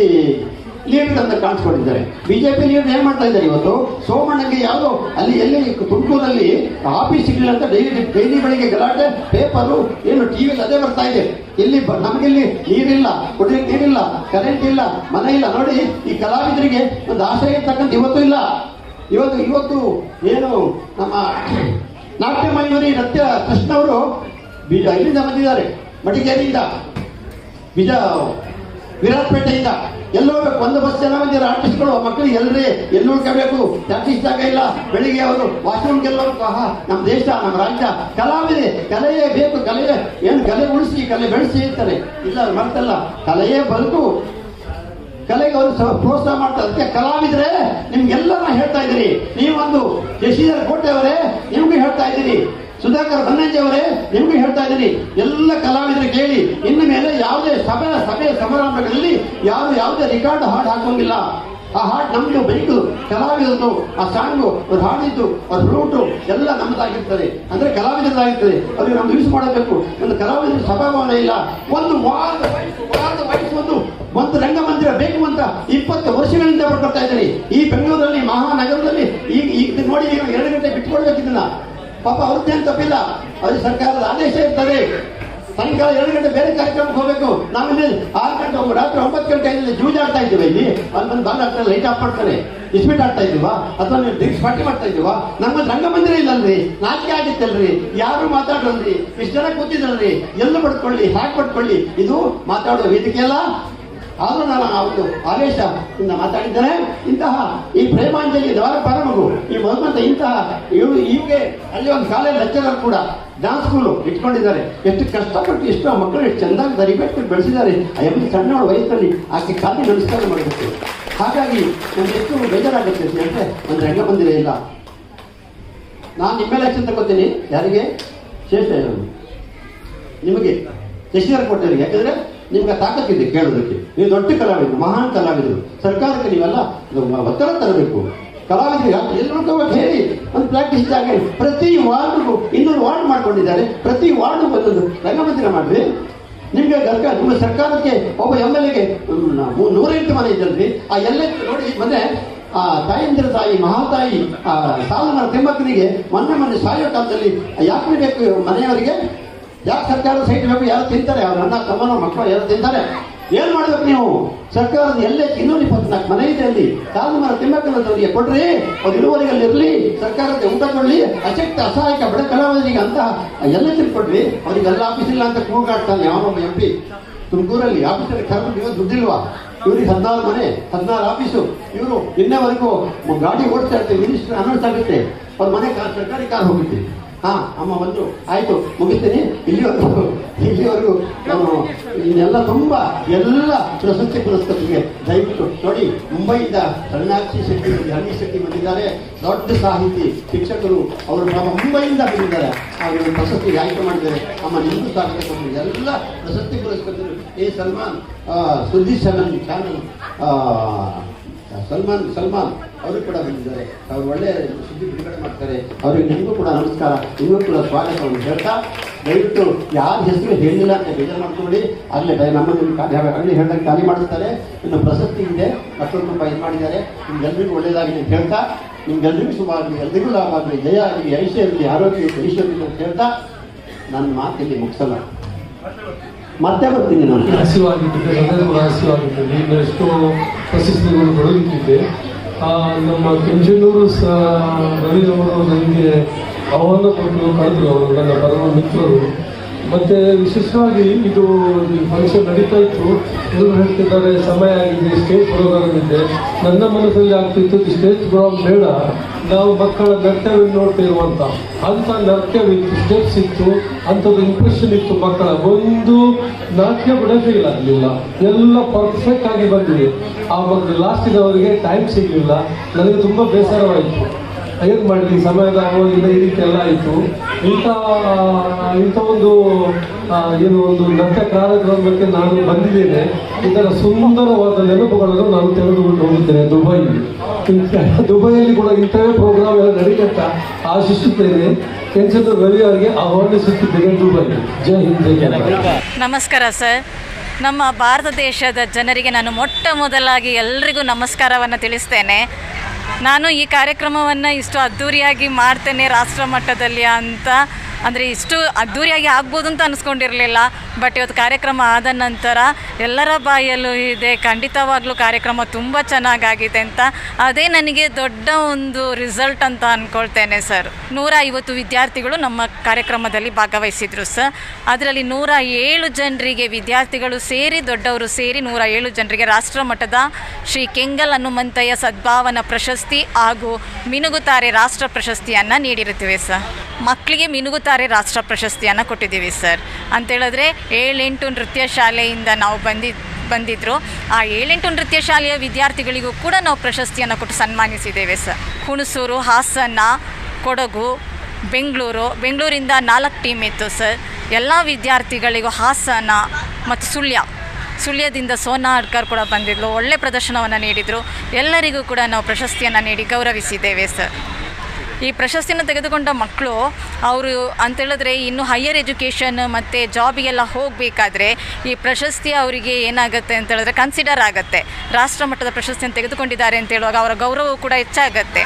ಲೀಡರ್ ಅಂತ ಕಾಣಿಸ್ಕೊಂಡಿದ್ದಾರೆ. ಬಿಜೆಪಿ ಲೀಡರ್ ಏನ್ ಮಾಡ್ತಾ ಇದ್ದಾರೆ ಇವತ್ತು? ಸೋಮಣ್ಣಗೆ ಯಾವುದು, ಅಲ್ಲಿ ಎಲ್ಲಿ ತುಮಕೂರಲ್ಲಿ ಆಫೀಸ್ ಸಿಗಲಿಲ್ಲ ಅಂತ ಡೈಲಿ ಡೈಲಿ ಬೆಳಿಗ್ಗೆ ಗಲಾಟೆ ಪೇಪರು ಏನು ಟಿವಿ ಅದೇ ಬರ್ತಾ ಇದೆ. ಇಲ್ಲಿ ನಮಗಿಲ್ಲಿ ನೀರಿಲ್ಲ ಕುಡಿಯಕ್ಕೆ ನೀರಿಲ್ಲ ಕರೆಂಟ್ ಇಲ್ಲ, ಮನೆ ಇಲ್ಲ. ನೋಡಿ, ಈ ಕಲಾವಿದರಿಗೆ ಒಂದು ಆಶ್ರಯ ಇರ್ತಕ್ಕಂಥ ಇವತ್ತು ಇಲ್ಲ. ಇವತ್ತು ಇವತ್ತು ಏನು ನಮ್ಮ ನಾಟ್ಯ ಮಯೂರಿ ನೃತ್ಯ ಕೃಷ್ಣ ಅವರು ಬೀಜ ಇಲ್ಲಿಂದ ಬಂದಿದ್ದಾರೆ. ಮಡಿಕೇರಿಯಿಂದ, ಬೀಜ, ವಿರಾಟ್ಪೇಟೆಯಿಂದ. ಎಲ್ಲ ಹೋಗ್ಬೇಕು ಒಂದು ಬಸ್ ಜನ ಬಂದಿರೋ ಆರ್ಟಿಸ್ಟ್ಗಳು ಮಕ್ಕಳಿಗೆ ಎಲ್ರಿ ಎಲ್ಲಿ ಉಳ್ಕೋಬೇಕು ಜಾಗ ಇಲ್ಲ? ಬೆಳಿಗ್ಗೆ ಅವರು ವಾಶ್ರೂಮ್ ಗೆಲ್ಲೋ ಸಹ ನಮ್ಮ ದೇಶ ನಮ್ಮ ರಾಜ್ಯ, ಕಲಾವಿದೆ, ಕಲೆಯೇ ಬೇಕು, ಕಲೆಯೇ, ಏನು ಕಲೆ ಉಳಿಸಿ, ಕಲೆ ಬೆಳೆಸಿ ಇರ್ತಾರೆ ಇಲ್ಲ ಮರ್ತಲ್ಲ ಕಲೆಯೇ ಬಂತು ಕಲೆಗೆ ಅವರು ಸ- ಪ್ರೋತ್ಸಾಹ ಮಾಡ್ತಾರೆ. ಅದಕ್ಕೆ ಕಲಾವಿದ್ರೆ ನಿಮ್ಗೆಲ್ಲ ಹೇಳ್ತಾ ಇದ್ದೀರಿ ನೀವೊಂದು ಶಶಿಧರ್ ಕೋಟೆ ಅವರೇ ನಿಮ್ಗೆ ಹೇಳ್ತಾ ಇದ್ದೀನಿ. ಸುಧಾಕರ್ ಬನ್ನಂಜಿ ಅವರೇ, ನಿಮ್ಗೆ ಹೇಳ್ತಾ ಇದ್ದೀನಿ, ಎಲ್ಲ ಕಲಾವಿದರು ಕೇಳಿ, ಇನ್ನು ಮೇಲೆ ಯಾವುದೇ ಸಭೆ ಸಭೆ ಸಮಾರಂಭಗಳಲ್ಲಿ ಯಾರು ಯಾವುದೇ ರೆಕಾರ್ಡ್ ಹಾಡು ಹಾಕೋಂಗಿಲ್ಲ ಆ ಹಾಡು ನಮ್ದು ಬೈಕು ಕಲಾವಿದರದು ಆ ಸಾಂಗು ಅವ್ರು ಹಾಡಿದ್ದು, ಅವ್ರ ಫ್ಲೂಟು ಎಲ್ಲ ನಮ್ಮದಾಗಿರ್ತದೆ ಅಂದ್ರೆ ಕಲಾವಿದರದಾಗಿರ್ತದೆ ಅವ್ರಿಗೆ ನಮ್ಗೆ ಯೂಸ್ ಮಾಡಬೇಕು ಒಂದು ಕಲಾವಿದರ ಸಭಾಭವನ ಇಲ್ಲ. ಒಂದು ವಾರದ ವಯಸ್ಸು ವಾರದ ವಯಸ್ಸು ಒಂದು ಒಂದು ರಂಗಮಂದಿರ ಬೇಕು ಅಂತ ಇಪ್ಪತ್ತು ವರ್ಷಗಳಿಂದ ಬರ್ಕೊಳ್ತಾ ಇದ್ದೀನಿ. ಈ ಬೆಂಗಳೂರಲ್ಲಿ, ಮಹಾನಗರದಲ್ಲಿ ಈಗ ಈಗ ನೋಡಿ ಎರಡು ಗಂಟೆ ಬಿಟ್ಕೊಳ್ಬೇಕು ಇದನ್ನ. ಪಾಪ ಅವ್ರದ್ದೇನು ತಪ್ಪಿಲ್ಲ ಅದು ಸರ್ಕಾರದ ಆದೇಶ ಇರ್ತದೆ. ಸಾಯಂಕಾಲ ಎರಡು ಗಂಟೆ ಬೇರೆ ಕಾರ್ಯಕ್ರಮಕ್ಕೆ ಹೋಗ್ಬೇಕು. ನಾವಿಲ್ಲಿ ಆರು ಗಂಟೆ ರಾತ್ರಿ ಒಂಬತ್ತು ಗಂಟೆ ಇಲ್ಲಿ ಜೂಜ್ ಆಡ್ತಾ ಇದ್ದೀವಿ ಇಲ್ಲಿ. ಅಲ್ಲಿ ಬಂದು ಬಂದ ಹತ್ರ ಲೈಟ್ ಆಫ್ ಮಾಡ್ತಾರೆ ಇಸ್ಪೀಟ್ ಆಡ್ತಾ ಇದ್ದೀವಾ? ಅಥವಾ ನೀವು ಡ್ರಿಂಕ್ಸ್ ಪಾರ್ಟಿ ಮಾಡ್ತಾ ಇದ್ದೀವಾ? ನಮ್ಮ ರಂಗಮಂದಿರ ಇಲ್ಲಲ್ರಿ. ನಾಚಿಕೆ ಆಗಿತ್ತಲ್ರಿ. ಯಾರು ಮಾತಾಡಲ್ರಿ. ಇಷ್ಟು ಜನ ಕೂತಿದ್ರಲ್ರಿ. ಎಲ್ಲ ಪಡ್ಕೊಳ್ಳಿ ಹ್ಯಾಕ್ ಪಡ್ಕೊಳ್ಳಿ. ಇದು ಮಾತಾಡೋ ವೇದಿಕೆ ಅಲ್ಲ. ಆದರೂ ನಾನು ಆ ಒಂದು ಇಂದ ಮಾತಾಡಿದ್ದೇನೆ ಇಂತಹ ಈ ಪ್ರೇಮಾಂಜಲಿ ದ್ವಾರ ಪರಮಗು, ಈ ಮಧುಮಂತ ಇಂತಹ ಇವರು ಹೀಗೆ ಅಲ್ಲಿ ಒಂದು ಕಾಲೇಜ್ ಲೆಕ್ಚರರ್ ಕೂಡ ಡಾನ್ಸ್ ಸ್ಕೂಲು ಇಟ್ಕೊಂಡಿದ್ದಾರೆ. ಎಷ್ಟು ಕಷ್ಟಪಟ್ಟು ಎಷ್ಟು ಆ ಮಕ್ಕಳು ಎಷ್ಟು ಚೆಂದಾಗಿ ದರಿಬೇಕು ಬೆಳೆಸಿದ್ದಾರೆ. ಆ ಎಮ್ಮೆ ಸಣ್ಣ ವಯಸ್ಸಲ್ಲಿ ಆಕೆ ಖಾಲಿ ನಮಸ್ಕಾರ ಮಾಡಬೇಕು ಹಾಗಾಗಿ ನನಗೆ ಎಷ್ಟು ಬೇಜಾರಾಗುತ್ತೆ ಅಂತ ಒಂದು ರಂಗಮಂದಿರ ಇಲ್ಲ. ನಾನು ನಿಮ್ಮ ಮೇಲೆ ಅಂತ ತಗೋತೀನಿ. ಯಾರಿಗೆ? ಶೇಷ ನಿಮಗೆ ಶಶಿಧರ್ ಕೊಟ್ಟರಿಗೆ ಯಾಕಂದ್ರೆ ನಿಮ್ಗೆ ತಾಕತ್ತಿದೆ ಕೇಳೋದಕ್ಕೆ ನೀವು ದೊಡ್ಡ ಕಲಾವಿದರು, ಮಹಾನ್ ಕಲಾವಿದರು. ಸರ್ಕಾರಕ್ಕೆ ನೀವೆಲ್ಲ ಒತ್ತಡ ತರಬೇಕು. ಕಲಾವಿದರು ಎಲ್ಲರೂ ಹೇಳಿ ಒಂದು ಪ್ರಾಕ್ಟೀಸ್ ಆಗಿ ಪ್ರತಿ ವಾರ್ಡ್ಗೂ ಇನ್ನೊಂದು ವಾರ್ಡ್ ಮಾಡ್ಕೊಂಡಿದ್ದಾರೆ. ಪ್ರತಿ ವಾರ್ಡ್ ಒಂದೊಂದು ರಂಗಮಂದಿರ ಮಾಡ್ರಿ ನಿಮ್ಗೆ ಸರ್ಕಾರ ನಿಮ್ಮ ಸರ್ಕಾರಕ್ಕೆ ಒಬ್ಬ ಎಂ ಎಲ್ ಎಗೆ ನೂರೆಂಟು ಮನೆ ಇದ್ದಲ್ರಿ. ಆ ಎಲ್ಲ ನೋಡಿ, ಮೊನ್ನೆ ಆ ತಾಯಂದಿರ ತಾಯಿ, ಮಹಾತಾಯಿ, ಆ ಸಾಲನ ತಿಮ್ಮಕ್ಕನಿಗೆ ಮೊನ್ನೆ ಮೊನ್ನೆ ಸಾಯೋ ಕಾಲದಲ್ಲಿ ಯಾಕೆ ಬೇಕು ಮನೆಯವರಿಗೆ? ಯಾಕೆ ಸರ್ಕಾರ ಸೈಟ್ ಬೇಕು? ಯಾರು ತಿಂತಾರೆ? ಅವ್ರ ಅಣ್ಣ ತಮ್ಮನ ಮಕ್ಕಳು, ಯಾರು ತಿಂತಾರೆ? ಏನ್ ಮಾಡ್ಬೇಕು ನೀವು? ಸರ್ಕಾರದ ಎಲ್ಲೇ ಇನ್ನೂರ ಇಪ್ಪತ್ನಾಲ್ಕು ಮನೆ ಇದೆ ಅಲ್ಲಿ. ಕಾಲು ಮರ ತಿಮ್ಮಕ್ಕನದವರಿಗೆ ಕೊಡ್ರಿ. ಅವ್ರು ಇಳುವರಿಯಲ್ಲಿ ಇರಲಿ, ಸರ್ಕಾರಕ್ಕೆ ಊಟ ಕೊಡ್ಲಿ. ಅಶಕ್ತ, ಅಸಹಾಯಕ ಬಡ ಕಲಾವಿದರಿಗೆ ಅಂತ ಎಲ್ಲ ತಿಳ್ಕೊಡ್ರಿ. ಅವ್ರಿಗೆ ಎಲ್ಲ ಆಫೀಸ್ ಇಲ್ಲ ಅಂತ ಕೂಗಾಡ್ತಾನೆ ಯಾವನೊಬ್ಬ ಎಂ ಪಿ ತುಮಕೂರಲ್ಲಿ ಆಫೀಸಲ್ಲಿ ಕರೆದು ಇವತ್ತು ದುಡ್ಡಿಲ್ವಾ? ಇವ್ರಿಗೆ ಹದಿನಾರು ಮನೆ, ಹದಿನಾರು ಆಫೀಸು. ಇವರು ಇನ್ನೇವರೆಗೂ ಗಾಡಿ ಓಡಿಸ್ತಾ ಇರ್ತೀವಿ ಮಿನಿಸ್ಟರ್ ಅನೌನ್ಸ್ ಆಗುತ್ತೆ. ಅವ್ರ ಮನೆ ಕಾರ್ ಸರ್ಕಾರಿ ಕಾರ್ ಹೋಗುತ್ತೆ. ಹಾ, ಅಮ್ಮ ಬಂದು ಆಯ್ತು, ಮುಗಿತೀನಿ. ಇಲ್ಲಿವರೆಗೂ ಇಲ್ಲಿವರೆಗೂ ನಾನು ಇನ್ನೆಲ್ಲ ತುಂಬಾ, ಎಲ್ಲ ಪ್ರಶಸ್ತಿ ಪುರಸ್ಕೃತಿಗೆ ದಯವಿಟ್ಟು ನೋಡಿ, ಮುಂಬೈಯಿಂದ ಸಣ್ಣಾಕ್ಷಿ ಶೆಟ್ಟಿ ಹರಣಿ ಶೆಟ್ಟಿ ಬಂದಿದ್ದಾರೆ. ದೊಡ್ಡ ಸಾಹಿತಿ, ಶಿಕ್ಷಕರು, ಅವರು ನಮ್ಮ ಮುಂಬೈಯಿಂದ ಬಂದಿದ್ದಾರೆ. ಅವರು ಪ್ರಶಸ್ತಿ ಆಯ್ಕೆ ಮಾಡಿದ್ದಾರೆ. ಅಮ್ಮ ನಿಮಗೂ ಸ್ವಾಗತ ಎಲ್ಲ ಪ್ರಶಸ್ತಿ ಪುರಸ್ಕೃತರು. ಎ ಸಲ್ಮಾನ್ ಸುದ್ದಿ ಚಾನಲ್ ಚಾನಲ್ ಸಲ್ಮಾನ್ ಸಲ್ಮಾನ್ ಅವರು ಕೂಡ ಬಂದಿದ್ದಾರೆ. ಅವರು ಒಳ್ಳೆ ಸುದ್ದಿ ಬಿಡುಗಡೆ ಮಾಡ್ತಾರೆ. ಅವರಿಗೆ ನಿಮಗೂ ಕೂಡ ನಮಸ್ಕಾರ. ನಿಮಗೂ ಕೂಡ ಸ್ವಾಗತವನ್ನು ಹೇಳ್ತಾ, ದಯವಿಟ್ಟು ಯಾರ ಹೆಸರು ಹೇಳಿಲ್ಲ ಅಂತ ಬೇಜಾರು ಮಾಡ್ಕೊಳ್ಳಿ. ಅಲ್ಲೇ ನಮ್ಮ ಅಲ್ಲಿ ಹೇಳ್ದಂಗೆ ಖಾಲಿ ಮಾಡಿಸ್ತಾರೆ. ಇನ್ನು ಪ್ರಶಸ್ತಿ ಇದೆ. ಮತ್ತೊಂದು ತುಂಬ ಇದು ಮಾಡಿದ್ದಾರೆ. ನಿಮ್ಗೆಲ್ರಿಗೂ ಒಳ್ಳೆಯದಾಗಲಿ ಅಂತ ಹೇಳ್ತಾ, ನಿಮ್ಗೆಲ್ರಿಗೂ ಶುಭ ಆಗಲಿ ಎಲ್ಲರಿಗೂ ಲಾಭ ಆಗಲಿ, ಜಯ ಆಗಲಿ, ಐಶ್ವರ್ಯ ಆರೋಗ್ಯ ಇರಲಿ ಅಂತ ಹೇಳ್ತಾ, ನನ್ನ ಮಾತಿಲ್ಲಿ ಮುಗಿಸಲ್ಲ. ಮತ್ತೆ ಬರ್ತೀನಿ ನಾನು. ಹಸಿವಾಗಿದ್ದೆ ಕೂಡ ಹಸಿವಾಗಿದ್ದೆ ಇನ್ನು ಎಷ್ಟೋ ಪ್ರಶಸ್ತಿಗಳು ಆ, ನಮ್ಮ ಕೆಂಜನೂರು ಸ ರವಿ ಅವರು ನನಗೆ ಆಹ್ವಾನ ಕೊಟ್ಟು ಕರೆದ್ರು ಅವರು ನನ್ನ ಪರಮ ಮಿತ್ರರು. ಮತ್ತೆ ವಿಶೇಷವಾಗಿ ಇದು ಫಂಕ್ಷನ್ ನಡೀತಾ ಇತ್ತು. ಎಲ್ಲರೂ ಹೇಳ್ತಿದ್ದಾರೆ, ಸಮಯ ಆಗಿದೆ ಸ್ಟೇಜ್ ಪ್ರೋಗ್ರಾಮ್ ಇದೆ ನನ್ನ ಮನಸ್ಸಲ್ಲಿ ಆಗ್ತಿತ್ತು ಸ್ಟೇಜ್ ಪ್ರೋಗ್ರಾಮ್ ಬೇಡ ನಾವು ಮಕ್ಕಳ ನೃತ್ಯವನ್ನು ಇರುವಂತ. ಅಂತ ನೃತ್ಯವಿತ್ತು ಸ್ಟೆಪ್ಸ್ ಇತ್ತು, ಅಂಥದ್ದು ಇಂಪ್ರೆಷನ್ ಇತ್ತು ಮಕ್ಕಳ. ಒಂದು ನಾಟ್ಯ ಬಿಡೋದಿಲ್ಲ ಆಗಲಿಲ್ಲ ಎಲ್ಲ ಪರ್ಫೆಕ್ಟ್ ಆಗಿ ಬಂದಿದೆ. ಆ ಬಗ್ಗೆ ಅವರಿಗೆ ಟೈಮ್ ಸಿಗಲಿಲ್ಲ. ನನಗೆ ತುಂಬ ಬೇಸರವಾಯಿತು. ಏನು ಮಾಡಲಿ ಸಮಯದ ಅಭಾವದಿಂದ ಈ ರೀತಿ ಎಲ್ಲ ಇಂಥ ಇಂಥ ಒಂದು ಏನು ಒಂದು ನೃತ್ಯ ಕಾರ್ಯಕ್ರಮಕ್ಕೆ ನಾನು ಬಂದಿದ್ದೇನೆ. ಇದರ ಸುಂದರವಾದ ನೆನಪುಗಳನ್ನು ನಾನು ತೆಗೆದುಕೊಂಡು ಹೋಗುತ್ತೇನೆ ದುಬೈ ದುಬೈಯಲ್ಲಿ ಕೂಡ ಇಂಥವೇ ಪ್ರೋಗ್ರಾಮ್ ಎಲ್ಲ ನಡೀತ ಆಶಿಸುತ್ತೇನೆ. ಕೆಂಚಂದ್ರ ರವಿ ಅವರಿಗೆ ಆಹ್ವಾನಿಸುತ್ತಿದ್ದೇನೆ ದುಬೈ ಜೈ ಹಿಂದ್ ನಮಸ್ಕಾರ ಸರ್. ನಮ್ಮ ಭಾರತ ದೇಶದ ಜನರಿಗೆ ನಾನು ಮೊಟ್ಟ ಮೊದಲಾಗಿ ಎಲ್ರಿಗೂ ನಮಸ್ಕಾರವನ್ನು ತಿಳಿಸ್ತೇನೆ. ನಾನು ಈ ಕಾರ್ಯಕ್ರಮವನ್ನು ಇಷ್ಟು ಅದ್ಧೂರಿಯಾಗಿ ಮಾಡ್ತೇನೆ ರಾಷ್ಟ್ರ ಮಟ್ಟದಲ್ಲಿ ಅಂತ ಅಂದರೆ ಇಷ್ಟು ಅದ್ದೂರಿಯಾಗಿ ಆಗ್ಬೋದು ಅಂತ ಅನಿಸ್ಕೊಂಡಿರಲಿಲ್ಲ ಬಟ್ ಇವತ್ತು ಕಾರ್ಯಕ್ರಮ ಆದ ನಂತರ ಎಲ್ಲರ ಬಾಯಲ್ಲೂ ಇದೆ, ಖಂಡಿತವಾಗ್ಲೂ ಕಾರ್ಯಕ್ರಮ ತುಂಬ ಚೆನ್ನಾಗಾಗಿದೆ ಅಂತ. ಅದೇ ನನಗೆ ದೊಡ್ಡ ಒಂದು ರಿಸಲ್ಟ್ ಅಂತ ಅಂದ್ಕೊಳ್ತೇನೆ ಸರ್. ನೂರ ಐವತ್ತು ವಿದ್ಯಾರ್ಥಿಗಳು ನಮ್ಮ ಕಾರ್ಯಕ್ರಮದಲ್ಲಿ ಭಾಗವಹಿಸಿದ್ರು ಸರ್. ಅದರಲ್ಲಿ ನೂರ ಏಳು ಜನರಿಗೆ ವಿದ್ಯಾರ್ಥಿಗಳು ಸೇರಿ, ದೊಡ್ಡವರು ಸೇರಿ ನೂರ ಏಳು ಜನರಿಗೆ ರಾಷ್ಟ್ರಮಟ್ಟದ ಶ್ರೀ ಕೆಂಗಲ್ ಹನುಮಂತಯ್ಯ ಸದ್ಭಾವನಾ ಪ್ರಶಸ್ತಿ ಹಾಗೂ ಮಿನುಗುತಾರೆ ರಾಷ್ಟ್ರ ಪ್ರಶಸ್ತಿಯನ್ನು ನೀಡಿರುತ್ತೇವೆ ಸರ್. ಮಕ್ಕಳಿಗೆ ಮಿನುಗುತಾರೆ ರಾಷ್ಟ್ರ ಪ್ರಶಸ್ತಿಯನ್ನು ಕೊಟ್ಟಿದ್ದೀವಿ, ಸರ್. ಅಂತೇಳಿದ್ರೆ ಏಳೆಂಟು ನೃತ್ಯ ಶಾಲೆಯಿಂದ ನಾವು ಬಂದಿ ಬಂದಿದ್ದರು ಆ ಏಳೆಂಟು ನೃತ್ಯ ಶಾಲೆಯ ವಿದ್ಯಾರ್ಥಿಗಳಿಗೂ ಕೂಡ ನಾವು ಪ್ರಶಸ್ತಿಯನ್ನು ಕೊಟ್ಟು ಸನ್ಮಾನಿಸಿದ್ದೇವೆ, ಸರ್. ಹುಣಸೂರು, ಹಾಸನ, ಕೊಡಗು, ಬೆಂಗಳೂರು, ಬೆಂಗಳೂರಿಂದ ನಾಲ್ಕು ಟೀಮ್ ಇತ್ತು, ಸರ್. ಎಲ್ಲ ವಿದ್ಯಾರ್ಥಿಗಳಿಗೂ ಹಾಸನ ಮತ್ತು ಸುಳ್ಯ, ಸುಳ್ಯದಿಂದ ಸೋನಾ ಅಡ್ಕರ್ ಕೂಡ ಬಂದಿದ್ಲು. ಒಳ್ಳೆ ಪ್ರದರ್ಶನವನ್ನು ನೀಡಿದರು. ಎಲ್ಲರಿಗೂ ಕೂಡ ನಾವು ಪ್ರಶಸ್ತಿಯನ್ನು ನೀಡಿ ಗೌರವಿಸಿದ್ದೇವೆ, ಸರ್. ಈ ಪ್ರಶಸ್ತಿನ ತೆಗೆದುಕೊಂಡ ಮಕ್ಕಳು, ಅವರು ಅಂತೇಳಿದ್ರೆ ಇನ್ನು ಹೈಯರ್ ಎಜುಕೇಷನ್ ಮತ್ತು ಜಾಬಿಗೆಲ್ಲ ಹೋಗಬೇಕಾದ್ರೆ ಈ ಪ್ರಶಸ್ತಿ ಅವರಿಗೆ ಏನಾಗುತ್ತೆ ಅಂತ ಹೇಳಿದ್ರೆ ಕನ್ಸಿಡರ್ ಆಗುತ್ತೆ. ರಾಷ್ಟ್ರ ಮಟ್ಟದ ಪ್ರಶಸ್ತಿಯನ್ನು ತೆಗೆದುಕೊಂಡಿದ್ದಾರೆ ಅಂತ ಹೇಳುವಾಗ ಅವರ ಗೌರವ ಕೂಡ ಹೆಚ್ಚಾಗುತ್ತೆ.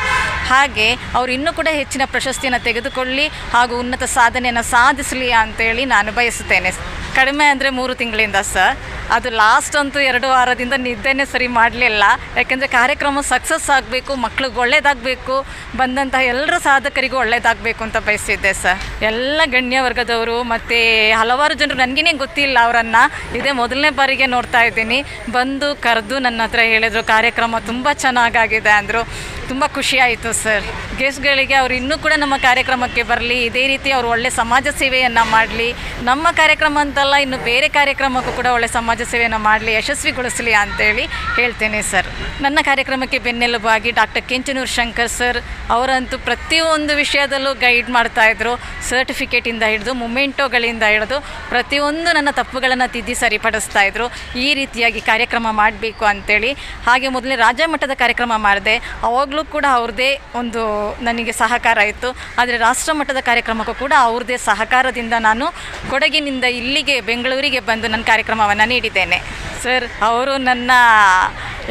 ಹಾಗೆ ಅವರು ಇನ್ನೂ ಕೂಡ ಹೆಚ್ಚಿನ ಪ್ರಶಸ್ತಿಯನ್ನು ತೆಗೆದುಕೊಳ್ಳಿ ಹಾಗೂ ಉನ್ನತ ಸಾಧನೆಯನ್ನು ಸಾಧಿಸಲಿ ಅಂತೇಳಿ ನಾನು ಬಯಸುತ್ತೇನೆ. ಕಡಿಮೆ ಅಂದರೆ ಮೂರು ತಿಂಗಳಿಂದ, ಸರ್. ಅದು ಲಾಸ್ಟ್ ಅಂತೂ ಎರಡು ವಾರದಿಂದ ನಿದ್ದೆನೇ ಸರಿ ಮಾಡಲಿಲ್ಲ. ಯಾಕೆಂದರೆ ಕಾರ್ಯಕ್ರಮ ಸಕ್ಸಸ್ ಆಗಬೇಕು, ಮಕ್ಳಿಗೆ ಒಳ್ಳೇದಾಗಬೇಕು, ಬಂದಂತಹ ಎಲ್ಲರ ಸಾಧಕರಿಗೂ ಒಳ್ಳೇದಾಗಬೇಕು ಅಂತ ಬಯಸಿದ್ದೆ, ಸರ್. ಎಲ್ಲ ಗಣ್ಯ ವರ್ಗದವರು ಮತ್ತು ಹಲವಾರು ಜನರು, ನನಗೇನೆ ಗೊತ್ತಿಲ್ಲ ಅವರನ್ನು. ಇದೇ ಮೊದಲನೇ ಬಾರಿಗೆ ನೋಡ್ತಾ ಇದ್ದೀನಿ. ಬಂದು ಕರೆದು ನನ್ನ ಹತ್ರ ಹೇಳಿದರು, ಕಾರ್ಯಕ್ರಮ ತುಂಬ ಚೆನ್ನಾಗಾಗಿದೆ ಅಂದರು. ತುಂಬ ಖುಷಿಯಾಯಿತು ಸರ್. ಗೆಸ್ಟ್ಗಳಿಗೆ ಅವರು ಇನ್ನೂ ಕೂಡ ನಮ್ಮ ಕಾರ್ಯಕ್ರಮಕ್ಕೆ ಬರಲಿ, ಇದೇ ರೀತಿ ಅವರು ಒಳ್ಳೆ ಸಮಾಜ ಸೇವೆಯನ್ನು ಮಾಡಲಿ. ನಮ್ಮ ಕಾರ್ಯಕ್ರಮ ಅಂತಲ್ಲ, ಇನ್ನು ಬೇರೆ ಕಾರ್ಯಕ್ರಮಕ್ಕೂ ಕೂಡ ಒಳ್ಳೆ ಸಮಾಜ ಸೇವೆಯನ್ನು ಮಾಡಲಿ, ಯಶಸ್ವಿಗೊಳಿಸಲಿ ಅಂತೇಳಿ ಹೇಳ್ತೇನೆ, ಸರ್. ನನ್ನ ಕಾರ್ಯಕ್ರಮಕ್ಕೆ ಬೆನ್ನೆಲುಬಾಗಿ ಡಾಕ್ಟರ್ ಕೆಂಚನೂರು ಶಂಕರ್ ಸರ್ ಅವರಂತೂ ಪ್ರತಿಯೊಂದು ವಿಷಯದಲ್ಲೂ ಗೈಡ್ ಮಾಡ್ತಾಯಿದ್ರು ಸರ್ಟಿಫಿಕೇಟಿಂದ ಹಿಡಿದು, ಮುಮೆಂಟೋಗಳಿಂದ ಹಿಡಿದು ಪ್ರತಿಯೊಂದು ನನ್ನ ತಪ್ಪುಗಳನ್ನು ತಿದ್ದಿ ಸರಿಪಡಿಸ್ತಾ ಇದ್ರು. ಈ ರೀತಿಯಾಗಿ ಕಾರ್ಯಕ್ರಮ ಮಾಡಬೇಕು ಅಂತೇಳಿ. ಹಾಗೆ ಮೊದಲೇ ರಾಜ್ಯ ಮಟ್ಟದ ಕಾರ್ಯಕ್ರಮ ಮಾಡಿದೆ. ಅವಾಗಲೂ ಕೂಡ ಅವ್ರದ್ದೇ ಒಂದು ನನಗೆ ಸಹಕಾರ ಇತ್ತು. ಆದರೆ ರಾಷ್ಟ್ರ ಮಟ್ಟದ ಕಾರ್ಯಕ್ರಮಕ್ಕೂ ಕೂಡ ಅವ್ರದ್ದೇ ಸಹಕಾರದಿಂದ ನಾನು ಕೊಡಗಿನಿಂದ ಇಲ್ಲಿಗೆ ಬೆಂಗಳೂರಿಗೆ ಬಂದು ನನ್ನ ಕಾರ್ಯಕ್ರಮವನ್ನು ನೀಡಿದ್ದೇನೆ. ಸರ್, ಅವರು ನನ್ನ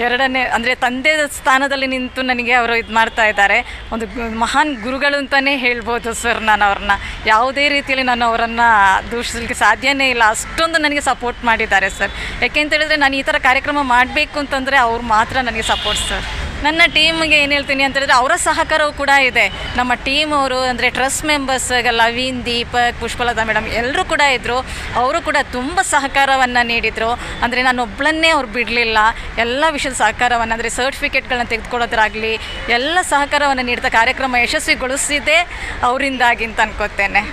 ಎರಡನೇ, ಅಂದರೆ ತಂದೆ ಸ್ಥಾನದಲ್ಲಿ ನಿಂತು ನನಗೆ ಅವರು ಇದು ಮಾಡ್ತಾ ಇದ್ದಾರೆ. ಒಂದು ಮಹಾನ್ ಗುರುಗಳು ಅಂತಲೇ ಹೇಳ್ಬೋದು ಸರ್ ನಾನು ಅವ್ರನ್ನ. ಯಾವುದೇ ರೀತಿಯಲ್ಲಿ ನಾನು ಅವರನ್ನು ದೂಷಿಸಲಿಕ್ಕೆ ಸಾಧ್ಯನೇ ಇಲ್ಲ. ಅಷ್ಟೊಂದು ನನಗೆ ಸಪೋರ್ಟ್ ಮಾಡಿದ್ದಾರೆ ಸರ್. ಯಾಕೆಂತ ಹೇಳಿದ್ರೆ ನಾನು ಈ ಥರ ಕಾರ್ಯಕ್ರಮ ಮಾಡಬೇಕು ಅಂತಂದರೆ ಅವ್ರು ಮಾತ್ರ ನನಗೆ ಸಪೋರ್ಟ್ ಸರ್. ನನ್ನ ಟೀಮ್ಗೆ ಏನು ಹೇಳ್ತೀನಿ ಅಂತ ಹೇಳಿದ್ರೆ ಅವರ ಸಹಕಾರವು ಕೂಡ ಇದೆ. ನಮ್ಮ ಟೀಮ್ ಅವರು ಅಂದರೆ trust members Laveen Deepak, Pushpalatha madam ಎಲ್ಲರೂ ಕೂಡ ಇದ್ದರು ಅವರು ಕೂಡ ತುಂಬ ಸಹಕಾರವನ್ನು ನೀಡಿದರು. ಅಂದರೆ ನಾನು ಒಬ್ಬಳನ್ನೇ ಅವ್ರು ಬಿಡಲಿಲ್ಲ. ಎಲ್ಲ ವಿಷಯದ ಸಹಕಾರವನ್ನು ಅಂದರೆ ಸರ್ಟಿಫಿಕೇಟ್ಗಳನ್ನ ತೆಗೆದುಕೊಳ್ಳೋದ್ರಾಗಲಿ ಎಲ್ಲ ಸಹಕಾರವನ್ನು ನೀಡಿದ ಕಾರ್ಯಕ್ರಮ ಯಶಸ್ವಿಗೊಳಿಸಿದೆ ಅವರಿಂದಾಗಿ ಅಂತ ಅನ್ಕೋತೇನೆ.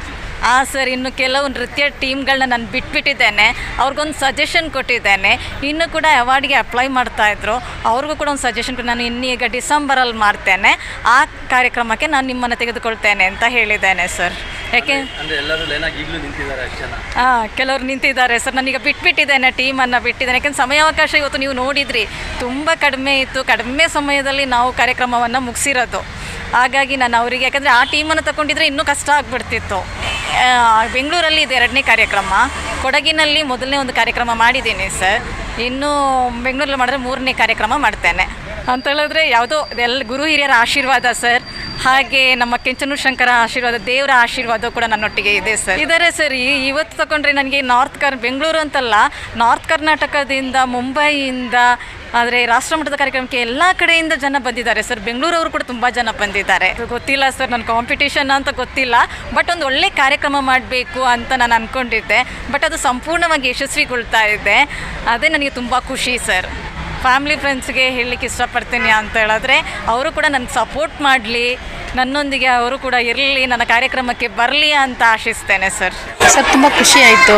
ಹಾಂ ಸರ್ ಇನ್ನು ಕೆಲವು ನೃತ್ಯ ಟೀಮ್ಗಳನ್ನ ನಾನು ಬಿಟ್ಬಿಟ್ಟಿದ್ದೇನೆ. ಅವ್ರಿಗೊಂದು ಸಜೆಷನ್ ಕೊಟ್ಟಿದ್ದೇನೆ. ಇನ್ನು ಕೂಡ ಅವಾರ್ಡ್ಗೆ ಅಪ್ಲೈ ಮಾಡ್ತಾಯಿದ್ರು ಅವ್ರಿಗೂ ಕೂಡ ಒಂದು ಸಜೆಷನ್ ನಾನು ಇನ್ನೀಗ ಡಿಸೆಂಬರಲ್ಲಿ ಮಾಡ್ತೇನೆ. ಆ ಕಾರ್ಯಕ್ರಮಕ್ಕೆ ನಾನು ನಿಮ್ಮನ್ನು ತೆಗೆದುಕೊಳ್ತೇನೆ ಅಂತ ಹೇಳಿದ್ದೇನೆ ಸರ್. ಯಾಕೆ? ಹಾಂ ಕೆಲವರು ನಿಂತಿದ್ದಾರೆ ಸರ್. ನಾನೀಗ ಬಿಟ್ಬಿಟ್ಟಿದ್ದೇನೆ ಟೀಮನ್ನು ಬಿಟ್ಟಿದ್ದೇನೆ. ಯಾಕೆಂದ್ರೆ ಸಮಯಾವಕಾಶ ಇವತ್ತು ನೀವು ನೋಡಿದ್ರಿ. ತುಂಬ ಕಡಿಮೆ ಇತ್ತು. ಕಡಿಮೆ ಸಮಯದಲ್ಲಿ ನಾವು ಕಾರ್ಯಕ್ರಮವನ್ನು ಮುಗಿಸಿರೋದು. ಹಾಗಾಗಿ ನಾನು ಅವರಿಗೆ ಯಾಕಂದರೆ ಆ ಟೀಮನ್ನು ತಗೊಂಡಿದ್ರೆ ಇನ್ನೂ ಕಷ್ಟ ಆಗ್ಬಿಡ್ತಿತ್ತು. ಬೆಂಗಳೂರಲ್ಲಿ ಇದು ಎರಡನೇ ಕಾರ್ಯಕ್ರಮ. ಕೊಡಗಿನಲ್ಲಿ ಮೊದಲನೇ ಒಂದು ಕಾರ್ಯಕ್ರಮ ಮಾಡಿದ್ದೀನಿ ಸರ್. ಇನ್ನು ಬೆಂಗಳೂರಲ್ಲಿ ಮಾಡಿದ್ರೆ ಮೂರನೇ ಕಾರ್ಯಕ್ರಮ ಮಾಡ್ತೇನೆ. ಅಂತ ಹೇಳಿದ್ರೆ ಯಾವುದೋ ಎಲ್ಲ ಗುರು ಹಿರಿಯರ ಆಶೀರ್ವಾದ ಸರ್. ಹಾಗೆ ನಮ್ಮ ಕೆಂಚನೂರು ಶಂಕರ ಆಶೀರ್ವಾದ, ದೇವರ ಆಶೀರ್ವಾದ ಕೂಡ ನನ್ನೊಟ್ಟಿಗೆ ಇದೆ ಸರ್. ಇದ್ದಾರೆ ಸರ್ ಇವತ್ತು ತಗೊಂಡ್ರೆ ನನಗೆ ನಾರ್ತ್ ಕರ್, ಬೆಂಗಳೂರು ಅಂತಲ್ಲ, ನಾರ್ತ್ ಕರ್ನಾಟಕದಿಂದ, ಮುಂಬೈಯಿಂದ ಆದರೆ ರಾಷ್ಟ್ರಮಟ್ಟದ ಕಾರ್ಯಕ್ರಮಕ್ಕೆ ಎಲ್ಲ ಕಡೆಯಿಂದ ಜನ ಬಂದಿದ್ದಾರೆ. ಸರ್, ಬೆಂಗಳೂರವರು ಕೂಡ ತುಂಬ ಜನ ಬಂದಿದ್ದಾರೆ. ಗೊತ್ತಿಲ್ಲ ಸರ್ ನನ್ನ ಕಾಂಪಿಟೇಷನ್ ಅಂತ ಗೊತ್ತಿಲ್ಲ. ಬಟ್ ಒಂದು ಒಳ್ಳೆ ಕಾರ್ಯಕ್ರಮ ಮಾಡಬೇಕು ಅಂತ ನಾನು ಅಂದ್ಕೊಂಡಿದ್ದೆ ಬಟ್ ಅದು ಸಂಪೂರ್ಣವಾಗಿ ಯಶಸ್ವಿಗೊಳ್ತಾ ಇದೆ. ಅದೇ ನನಗೆ ತುಂಬ ಖುಷಿ ಸರ್. ಫ್ಯಾಮಿಲಿ ಫ್ರೆಂಡ್ಸ್ಗೆ ಹೇಳಲಿಕ್ಕೆ ಇಷ್ಟಪಡ್ತೀನಿ ಅಂತ ಹೇಳಿದ್ರೆ, ಅವರು ಕೂಡ ನನಗೆ ಸಪೋರ್ಟ್ ಮಾಡಲಿ. ನನ್ನೊಂದಿಗೆ ಅವರು ಕೂಡ ಇರಲಿ, ನನ್ನ ಕಾರ್ಯಕ್ರಮಕ್ಕೆ ಬರಲಿ ಅಂತ ಆಶಿಸ್ತೇನೆ ಸರ್. ಸರ್, ತುಂಬ ಖುಷಿ ಆಯಿತು.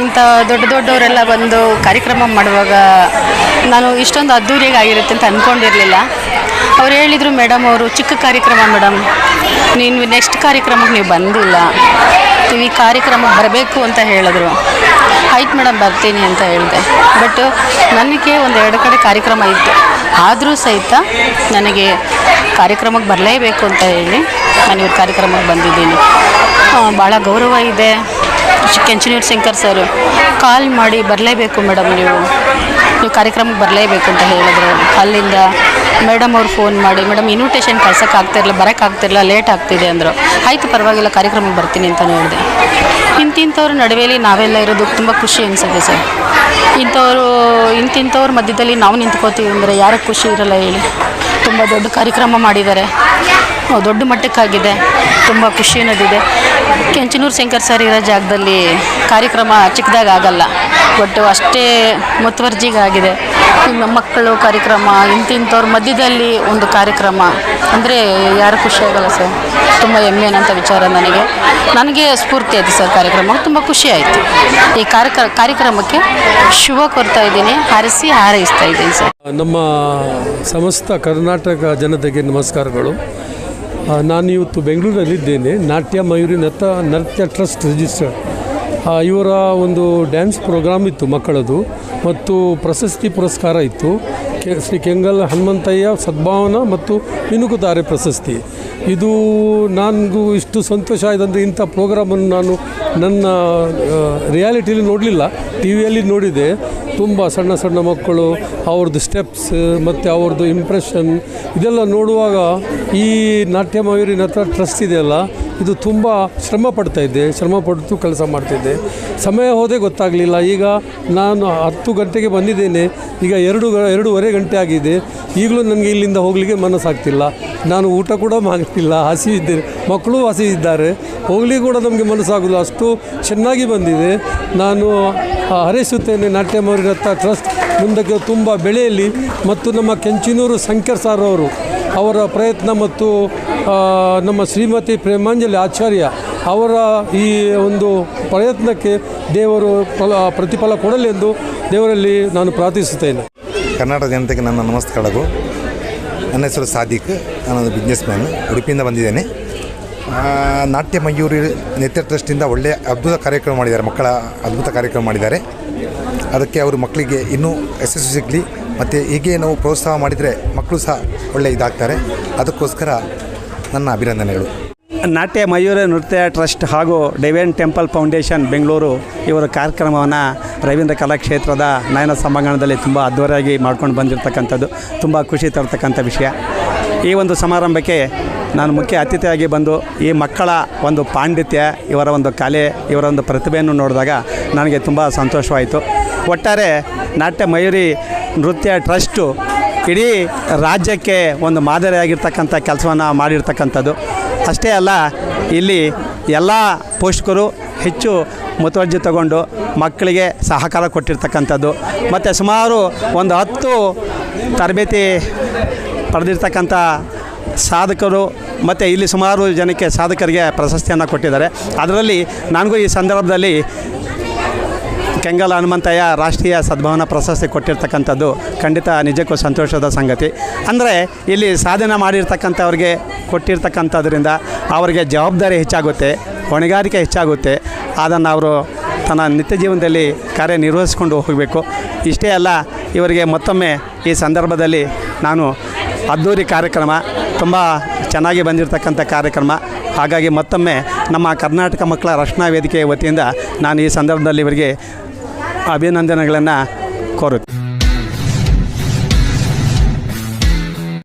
ಇಂಥ ದೊಡ್ಡ ದೊಡ್ಡವರೆಲ್ಲ ಬಂದು ಕಾರ್ಯಕ್ರಮ ಮಾಡುವಾಗ ನಾನು ಇಷ್ಟೊಂದು ಅದ್ಧೂರಿಯಾಗಿ ಆಗಿರುತ್ತೆ ಅಂತ ಅಂದ್ಕೊಂಡಿರಲಿಲ್ಲ ಅವ್ರು ಹೇಳಿದರು, ಮೇಡಮ್, ಅವರು ಚಿಕ್ಕ ಕಾರ್ಯಕ್ರಮ, ಮೇಡಮ್. ನೀನು ನೆಕ್ಸ್ಟ್ ಕಾರ್ಯಕ್ರಮಕ್ಕೆ ನೀವು ಬಂದಿಲ್ಲ. ನೀವು ಈ ಕಾರ್ಯಕ್ರಮಕ್ಕೆ ಬರಬೇಕು ಅಂತ ಹೇಳಿದ್ರು. ಆಯ್ತು ಮೇಡಮ್, ಬರ್ತೀನಿ ಅಂತ ಹೇಳಿದೆ. ಬಟ್ ನನಗೆ ಒಂದು ಎರಡು ಕಡೆ ಕಾರ್ಯಕ್ರಮ ಇತ್ತು. ಆದರೂ ಸಹಿತ ನನಗೆ ಕಾರ್ಯಕ್ರಮಕ್ಕೆ ಬರಲೇಬೇಕು ಅಂತ ಹೇಳಿ ನಾನು ಇವತ್ತು ಕಾರ್ಯಕ್ರಮಕ್ಕೆ ಬಂದಿದ್ದೀನಿ. ಭಾಳ ಗೌರವ ಇದೆ. ಕೆಂಚನೂರು ಶಂಕರ್ ಸರ್, ಕಾಲ್ ಮಾಡಿ ಬರಲೇಬೇಕು ಮೇಡಮ್ ನೀವು. ನೀವು ಕಾರ್ಯಕ್ರಮಕ್ಕೆ ಬರಲೇಬೇಕು ಅಂತ ಹೇಳಿದ್ರು. ಅಲ್ಲಿಂದ ಮೇಡಮ್ ಅವ್ರು ಫೋನ್ ಮಾಡಿ ಮೇಡಮ್ ಇನ್ವಿಟೇಷನ್ ಕಳ್ಸೋಕೆ ಆಗ್ತಿರಲಿಲ್ಲ ಬರೋಕ್ಕಾಗ್ತಿರಲಿಲ್ಲ ಲೇಟ್ ಆಗ್ತಿದೆ, ಅಂದರು. ಆಯಿತು, ಪರವಾಗಿಲ್ಲ, ಕಾರ್ಯಕ್ರಮಕ್ಕೆ ಬರ್ತೀನಿ ಅಂತ ಹೇಳಿದೆ ಇಂತಿಂಥವ್ರ ನಡುವೆಯಲ್ಲಿ ನಾವೆಲ್ಲ ಇರೋದು ತುಂಬ ಖುಷಿ ಅನಿಸುತ್ತೆ ಸರ್. ಇಂಥವ್ರು, ಇಂತಿಂಥವ್ರ ಮಧ್ಯದಲ್ಲಿ ನಾವು ನಿಂತ್ಕೋತೀವಿ ಅಂದರೆ ಯಾರಿಗೆ ಖುಷಿ ಇರಲ್ಲ ಹೇಳಿ. ತುಂಬ ದೊಡ್ಡ ಕಾರ್ಯಕ್ರಮ ಮಾಡಿದ್ದಾರೆ. ದೊಡ್ಡ ಮಟ್ಟಕ್ಕಾಗಿದೆ. ತುಂಬ ಖುಷಿ ಅನ್ನೋದಿದೆ. ಕೆಂಚನೂರು ಶಂಕರ್ ಸರ್ ಇರೋ ಜಾಗದಲ್ಲಿ ಕಾರ್ಯಕ್ರಮ ಚಿಕ್ಕದಾಗ ಆಗಲ್ಲ. ಬಟ್ ಅಷ್ಟೇ ಮುತುವರ್ಜಿಗಾಗಿದೆ. ನಮ್ಮ ಮಕ್ಕಳು ಕಾರ್ಯಕ್ರಮ, ಇಂತಿಂಥವ್ರ ಮಧ್ಯದಲ್ಲಿ ಒಂದು ಕಾರ್ಯಕ್ರಮ. ಅಂದರೆ ಯಾರು ಖುಷಿ ಆಗಲ್ಲ ಸರ್? ತುಂಬ ಹೆಮ್ಮೆ ಅನ್ನೋಂಥ ವಿಚಾರ ನನಗೆ. ನನಗೆ ಸ್ಫೂರ್ತಿ ಆಯಿತು ಸರ್ ಕಾರ್ಯಕ್ರಮ. ತುಂಬ ಖುಷಿ ಆಯಿತು. ಈ ಕಾರ್ಯಕ್ರ ಕಾರ್ಯಕ್ರಮಕ್ಕೆ ಶುಭ ಕೊಡ್ತಾ ಇದ್ದೀನಿ. ಹಾರಿಸಿ, ಹಾರೈಸ್ತಾ ಇದ್ದೀನಿ ಸರ್. ನಮ್ಮ ಸಮಸ್ತ ಕರ್ನಾಟಕ ಜನತೆಗೆ ನಮಸ್ಕಾರಗಳು. ನಾನು ಇವತ್ತು ಬೆಂಗಳೂರಲ್ಲಿದ್ದೇನೆ. ನಾಟ್ಯ ಮಯೂರಿ ನತ ನೃತ್ಯ ಟ್ರಸ್ಟ್ ರಿಜಿಸ್ಟರ್. ಇವರ ಒಂದು ಡ್ಯಾನ್ಸ್ ಪ್ರೋಗ್ರಾಮ್ ಇತ್ತು ಮಕ್ಕಳದು. ಮತ್ತು ಪ್ರಶಸ್ತಿ ಪುರಸ್ಕಾರ ಇತ್ತು. ಕೆ, ಶ್ರೀ ಕೆಂಗಲ್ ಹನುಮಂತಯ್ಯ ಸದ್ಭಾವನಾ ಮತ್ತು ಮಿನುಕುತಾರೆ ಪ್ರಶಸ್ತಿ. ಇದು ನನಗೂ ಇಷ್ಟು ಸಂತೋಷ ಆಯ್ತಂದರೆ ಇಂಥ ಪ್ರೋಗ್ರಾಮನ್ನು ನಾನು ನನ್ನ ರಿಯಾಲಿಟಿಯಲ್ಲಿ ನೋಡಲಿಲ್ಲ. ಟಿ ವಿಯಲ್ಲಿ ನೋಡಿದೆ. ತುಂಬ ಸಣ್ಣ ಸಣ್ಣ ಮಕ್ಕಳು, ಅವ್ರದ್ದು ಸ್ಟೆಪ್ಸ್ ಮತ್ತು ಅವ್ರದ್ದು ಇಂಪ್ರೆಷನ್ ಇದೆಲ್ಲ ನೋಡುವಾಗ ಈ ನಾಟ್ಯ ಮಯೂರಿನ ಹತ್ರ ಟ್ರಸ್ಟ್ ಇದೆಯಲ್ಲ ಇದು ತುಂಬ ಶ್ರಮ ಪಡ್ತಾ ಇದ್ದೆ ಶ್ರಮ ಪಡ್ತು ಕೆಲಸ ಮಾಡ್ತಿದ್ದೆ ಸಮಯ ಹೋದೇ ಗೊತ್ತಾಗಲಿಲ್ಲ. ಈಗ ನಾನು ಹತ್ತು ಗಂಟೆಗೆ ಬಂದಿದ್ದೇನೆ, ಈಗ ಎರಡು ಎರಡೂವರೆ ಗಂಟೆ ಆಗಿದೆ. ಈಗಲೂ ನನಗೆ ಇಲ್ಲಿಂದ ಹೋಗಲಿಕ್ಕೆ ಮನಸ್ಸಾಗ್ತಿಲ್ಲ. ನಾನು ಊಟ ಕೂಡ ಮಾಡ್ತಿಲ್ಲ ಹಸಿವಿದ್ದೇನೆ ಮಕ್ಕಳು ಹಸಿವಿದ್ದಾರೆ ಹೋಗಲಿ ಕೂಡ ನಮಗೆ ಮನಸ್ಸಾಗೋದು ಅಷ್ಟು ಚೆನ್ನಾಗಿ ಬಂದಿದೆ. ನಾನು ಹರಿಸುತ್ತೇನೆ ನಾಟ್ಯ ಮೌರ್ಯರತ್ನ ಟ್ರಸ್ಟ್ ಮುಂದಕ್ಕೆ ತುಂಬ ಬೆಳೆಯಲಿ ಮತ್ತು ನಮ್ಮ ಕೆಂಚಿನೂರು ಶಂಕರ್ ಸಾರ್ ಅವರು ಅವರ ಪ್ರಯತ್ನ ಮತ್ತು ನಮ್ಮ ಶ್ರೀಮತಿ ಪ್ರೇಮಾಂಜಲಿ ಆಚಾರ್ಯ ಅವರ ಈ ಒಂದು ಪ್ರಯತ್ನಕ್ಕೆ ದೇವರು ಫಲ, ಪ್ರತಿಫಲ ಕೊಡಲಿ ಎಂದು ದೇವರಲ್ಲಿ ನಾನು ಪ್ರಾರ್ಥಿಸುತ್ತೇನೆ. ಕರ್ನಾಟಕ ಜನತೆಗೆ ನನ್ನ ನಮಸ್ಕಾರಗಳು ನನ್ನ ಹೆಸರು ಸಾದಿಕ್. ನಾನೊಂದು ಬಿಸ್ನೆಸ್ ಮ್ಯಾನ್ ಉಡುಪಿಯಿಂದ ಬಂದಿದ್ದೇನೆ. ನಾಟ್ಯ ಮಯೂರಿ ನೇತೃತ್ವದಿಂದ ಒಳ್ಳೆಯ ಅದ್ಭುತ ಕಾರ್ಯಕ್ರಮ ಮಾಡಿದ್ದಾರೆ, ಮಕ್ಕಳ ಅದ್ಭುತ ಕಾರ್ಯಕ್ರಮ ಮಾಡಿದ್ದಾರೆ. ಅದಕ್ಕೆ ಅವರು ಮಕ್ಕಳಿಗೆ ಇನ್ನೂ ಯಶಸ್ಸು ಸಿಗಲಿ, ಮತ್ತು ಹೀಗೆ ನಾವು ಪ್ರೋತ್ಸಾಹ ಮಾಡಿದರೆ ಮಕ್ಕಳು ಸಹ ಒಳ್ಳೆಯ ಇದಾಗ್ತಾರೆ. ಅದಕ್ಕೋಸ್ಕರ ನನ್ನ ಅಭಿನಂದನೆಗಳು. ನಾಟ್ಯ ಮಯೂರ ನೃತ್ಯ ಟ್ರಸ್ಟ್ ಹಾಗೂ ಡೆವೆನ್ ಟೆಂಪಲ್ ಫೌಂಡೇಶನ್ ಬೆಂಗಳೂರು ಇವರ ಕಾರ್ಯಕ್ರಮವನ್ನು ರವೀಂದ್ರ ಕಲಾಕ್ಷೇತ್ರದ ನಯನ ಸಭಾಂಗಣದಲ್ಲಿ ತುಂಬ ಅದ್ಧೂರಿಯಾಗಿ ಮಾಡ್ಕೊಂಡು ಬಂದಿರತಕ್ಕಂಥದ್ದು, ತುಂಬ ಖುಷಿ ತರತಕ್ಕಂಥ ವಿಷಯ. ಈ ಒಂದು ಸಮಾರಂಭಕ್ಕೆ ನಾನು ಮುಖ್ಯ ಅತಿಥಿಯಾಗಿ ಬಂದು ಈ ಮಕ್ಕಳ ಒಂದು ಪಾಂಡಿತ್ಯ, ಇವರ ಒಂದು ಕಲೆ, ಇವರ ಒಂದು ಪ್ರತಿಭೆಯನ್ನು ನೋಡಿದಾಗ ನನಗೆ ತುಂಬ ಸಂತೋಷವಾಯಿತು. ಒಟ್ಟಾರೆ ನಾಟ್ಯ ಮಯೂರಿ ನೃತ್ಯ ಟ್ರಸ್ಟು ಇಡೀ ರಾಜ್ಯಕ್ಕೆ ಒಂದು ಮಾದರಿಯಾಗಿರ್ತಕ್ಕಂಥ ಕೆಲಸವನ್ನು ಮಾಡಿರ್ತಕ್ಕಂಥದ್ದು. ಅಷ್ಟೇ ಅಲ್ಲ, ಇಲ್ಲಿ ಎಲ್ಲ ಪೋಷಕರು ಹೆಚ್ಚು ಮುತುವರ್ಜಿ ತಗೊಂಡು ಮಕ್ಕಳಿಗೆ ಸಹಕಾರ ಕೊಟ್ಟಿರ್ತಕ್ಕಂಥದ್ದು. ಮತ್ತು ಸುಮಾರು ಒಂದು ಹತ್ತು ತರಬೇತಿ ಪಡೆದಿರ್ತಕ್ಕಂಥ ಸಾಧಕರು ಮತ್ತು ಇಲ್ಲಿ ಸುಮಾರು ಜನಕ್ಕೆ ಸಾಧಕರಿಗೆ ಪ್ರಶಸ್ತಿಯನ್ನು ಕೊಟ್ಟಿದ್ದಾರೆ. ಅದರಲ್ಲಿ ನನಗೂ ಈ ಸಂದರ್ಭದಲ್ಲಿ ಕೆಂಗಲ್ ಹನುಮಂತಯ್ಯ ರಾಷ್ಟ್ರೀಯ ಸದ್ಭಾವನಾ ಪ್ರಶಸ್ತಿ ಕೊಟ್ಟಿರ್ತಕ್ಕಂಥದ್ದು ಖಂಡಿತ ನಿಜಕ್ಕೂ ಸಂತೋಷದ ಸಂಗತಿ. ಅಂದರೆ ಇಲ್ಲಿ ಸಾಧನೆ ಮಾಡಿರ್ತಕ್ಕಂಥವ್ರಿಗೆ ಕೊಟ್ಟಿರ್ತಕ್ಕಂಥದ್ರಿಂದ ಅವರಿಗೆ ಜವಾಬ್ದಾರಿ ಹೆಚ್ಚಾಗುತ್ತೆ, ಹೊಣೆಗಾರಿಕೆ ಹೆಚ್ಚಾಗುತ್ತೆ. ಅದನ್ನು ಅವರು ತನ್ನ ನಿತ್ಯ ಜೀವನದಲ್ಲಿ ಕಾರ್ಯನಿರ್ವಹಿಸ್ಕೊಂಡು ಹೋಗಬೇಕು. ಇಷ್ಟೇ ಅಲ್ಲ, ಇವರಿಗೆ ಮತ್ತೊಮ್ಮೆ ಈ ಸಂದರ್ಭದಲ್ಲಿ ನಾನು ಅದ್ದೂರಿ ಕಾರ್ಯಕ್ರಮ ತುಂಬ ಚೆನ್ನಾಗಿ ಬಂದಿರತಕ್ಕಂಥ ಕಾರ್ಯಕ್ರಮ. ಹಾಗಾಗಿ ಮತ್ತೊಮ್ಮೆ ನಮ್ಮ ಕರ್ನಾಟಕ ಮಕ್ಕಳ ರಕ್ಷಣಾ ವೇದಿಕೆಯ ವತಿಯಿಂದ ನಾನು ಈ ಸಂದರ್ಭದಲ್ಲಿ ಇವರಿಗೆ ಅಭಿನಂದನೆಗಳನ್ನು ಕೋರುತ್ತೇನೆ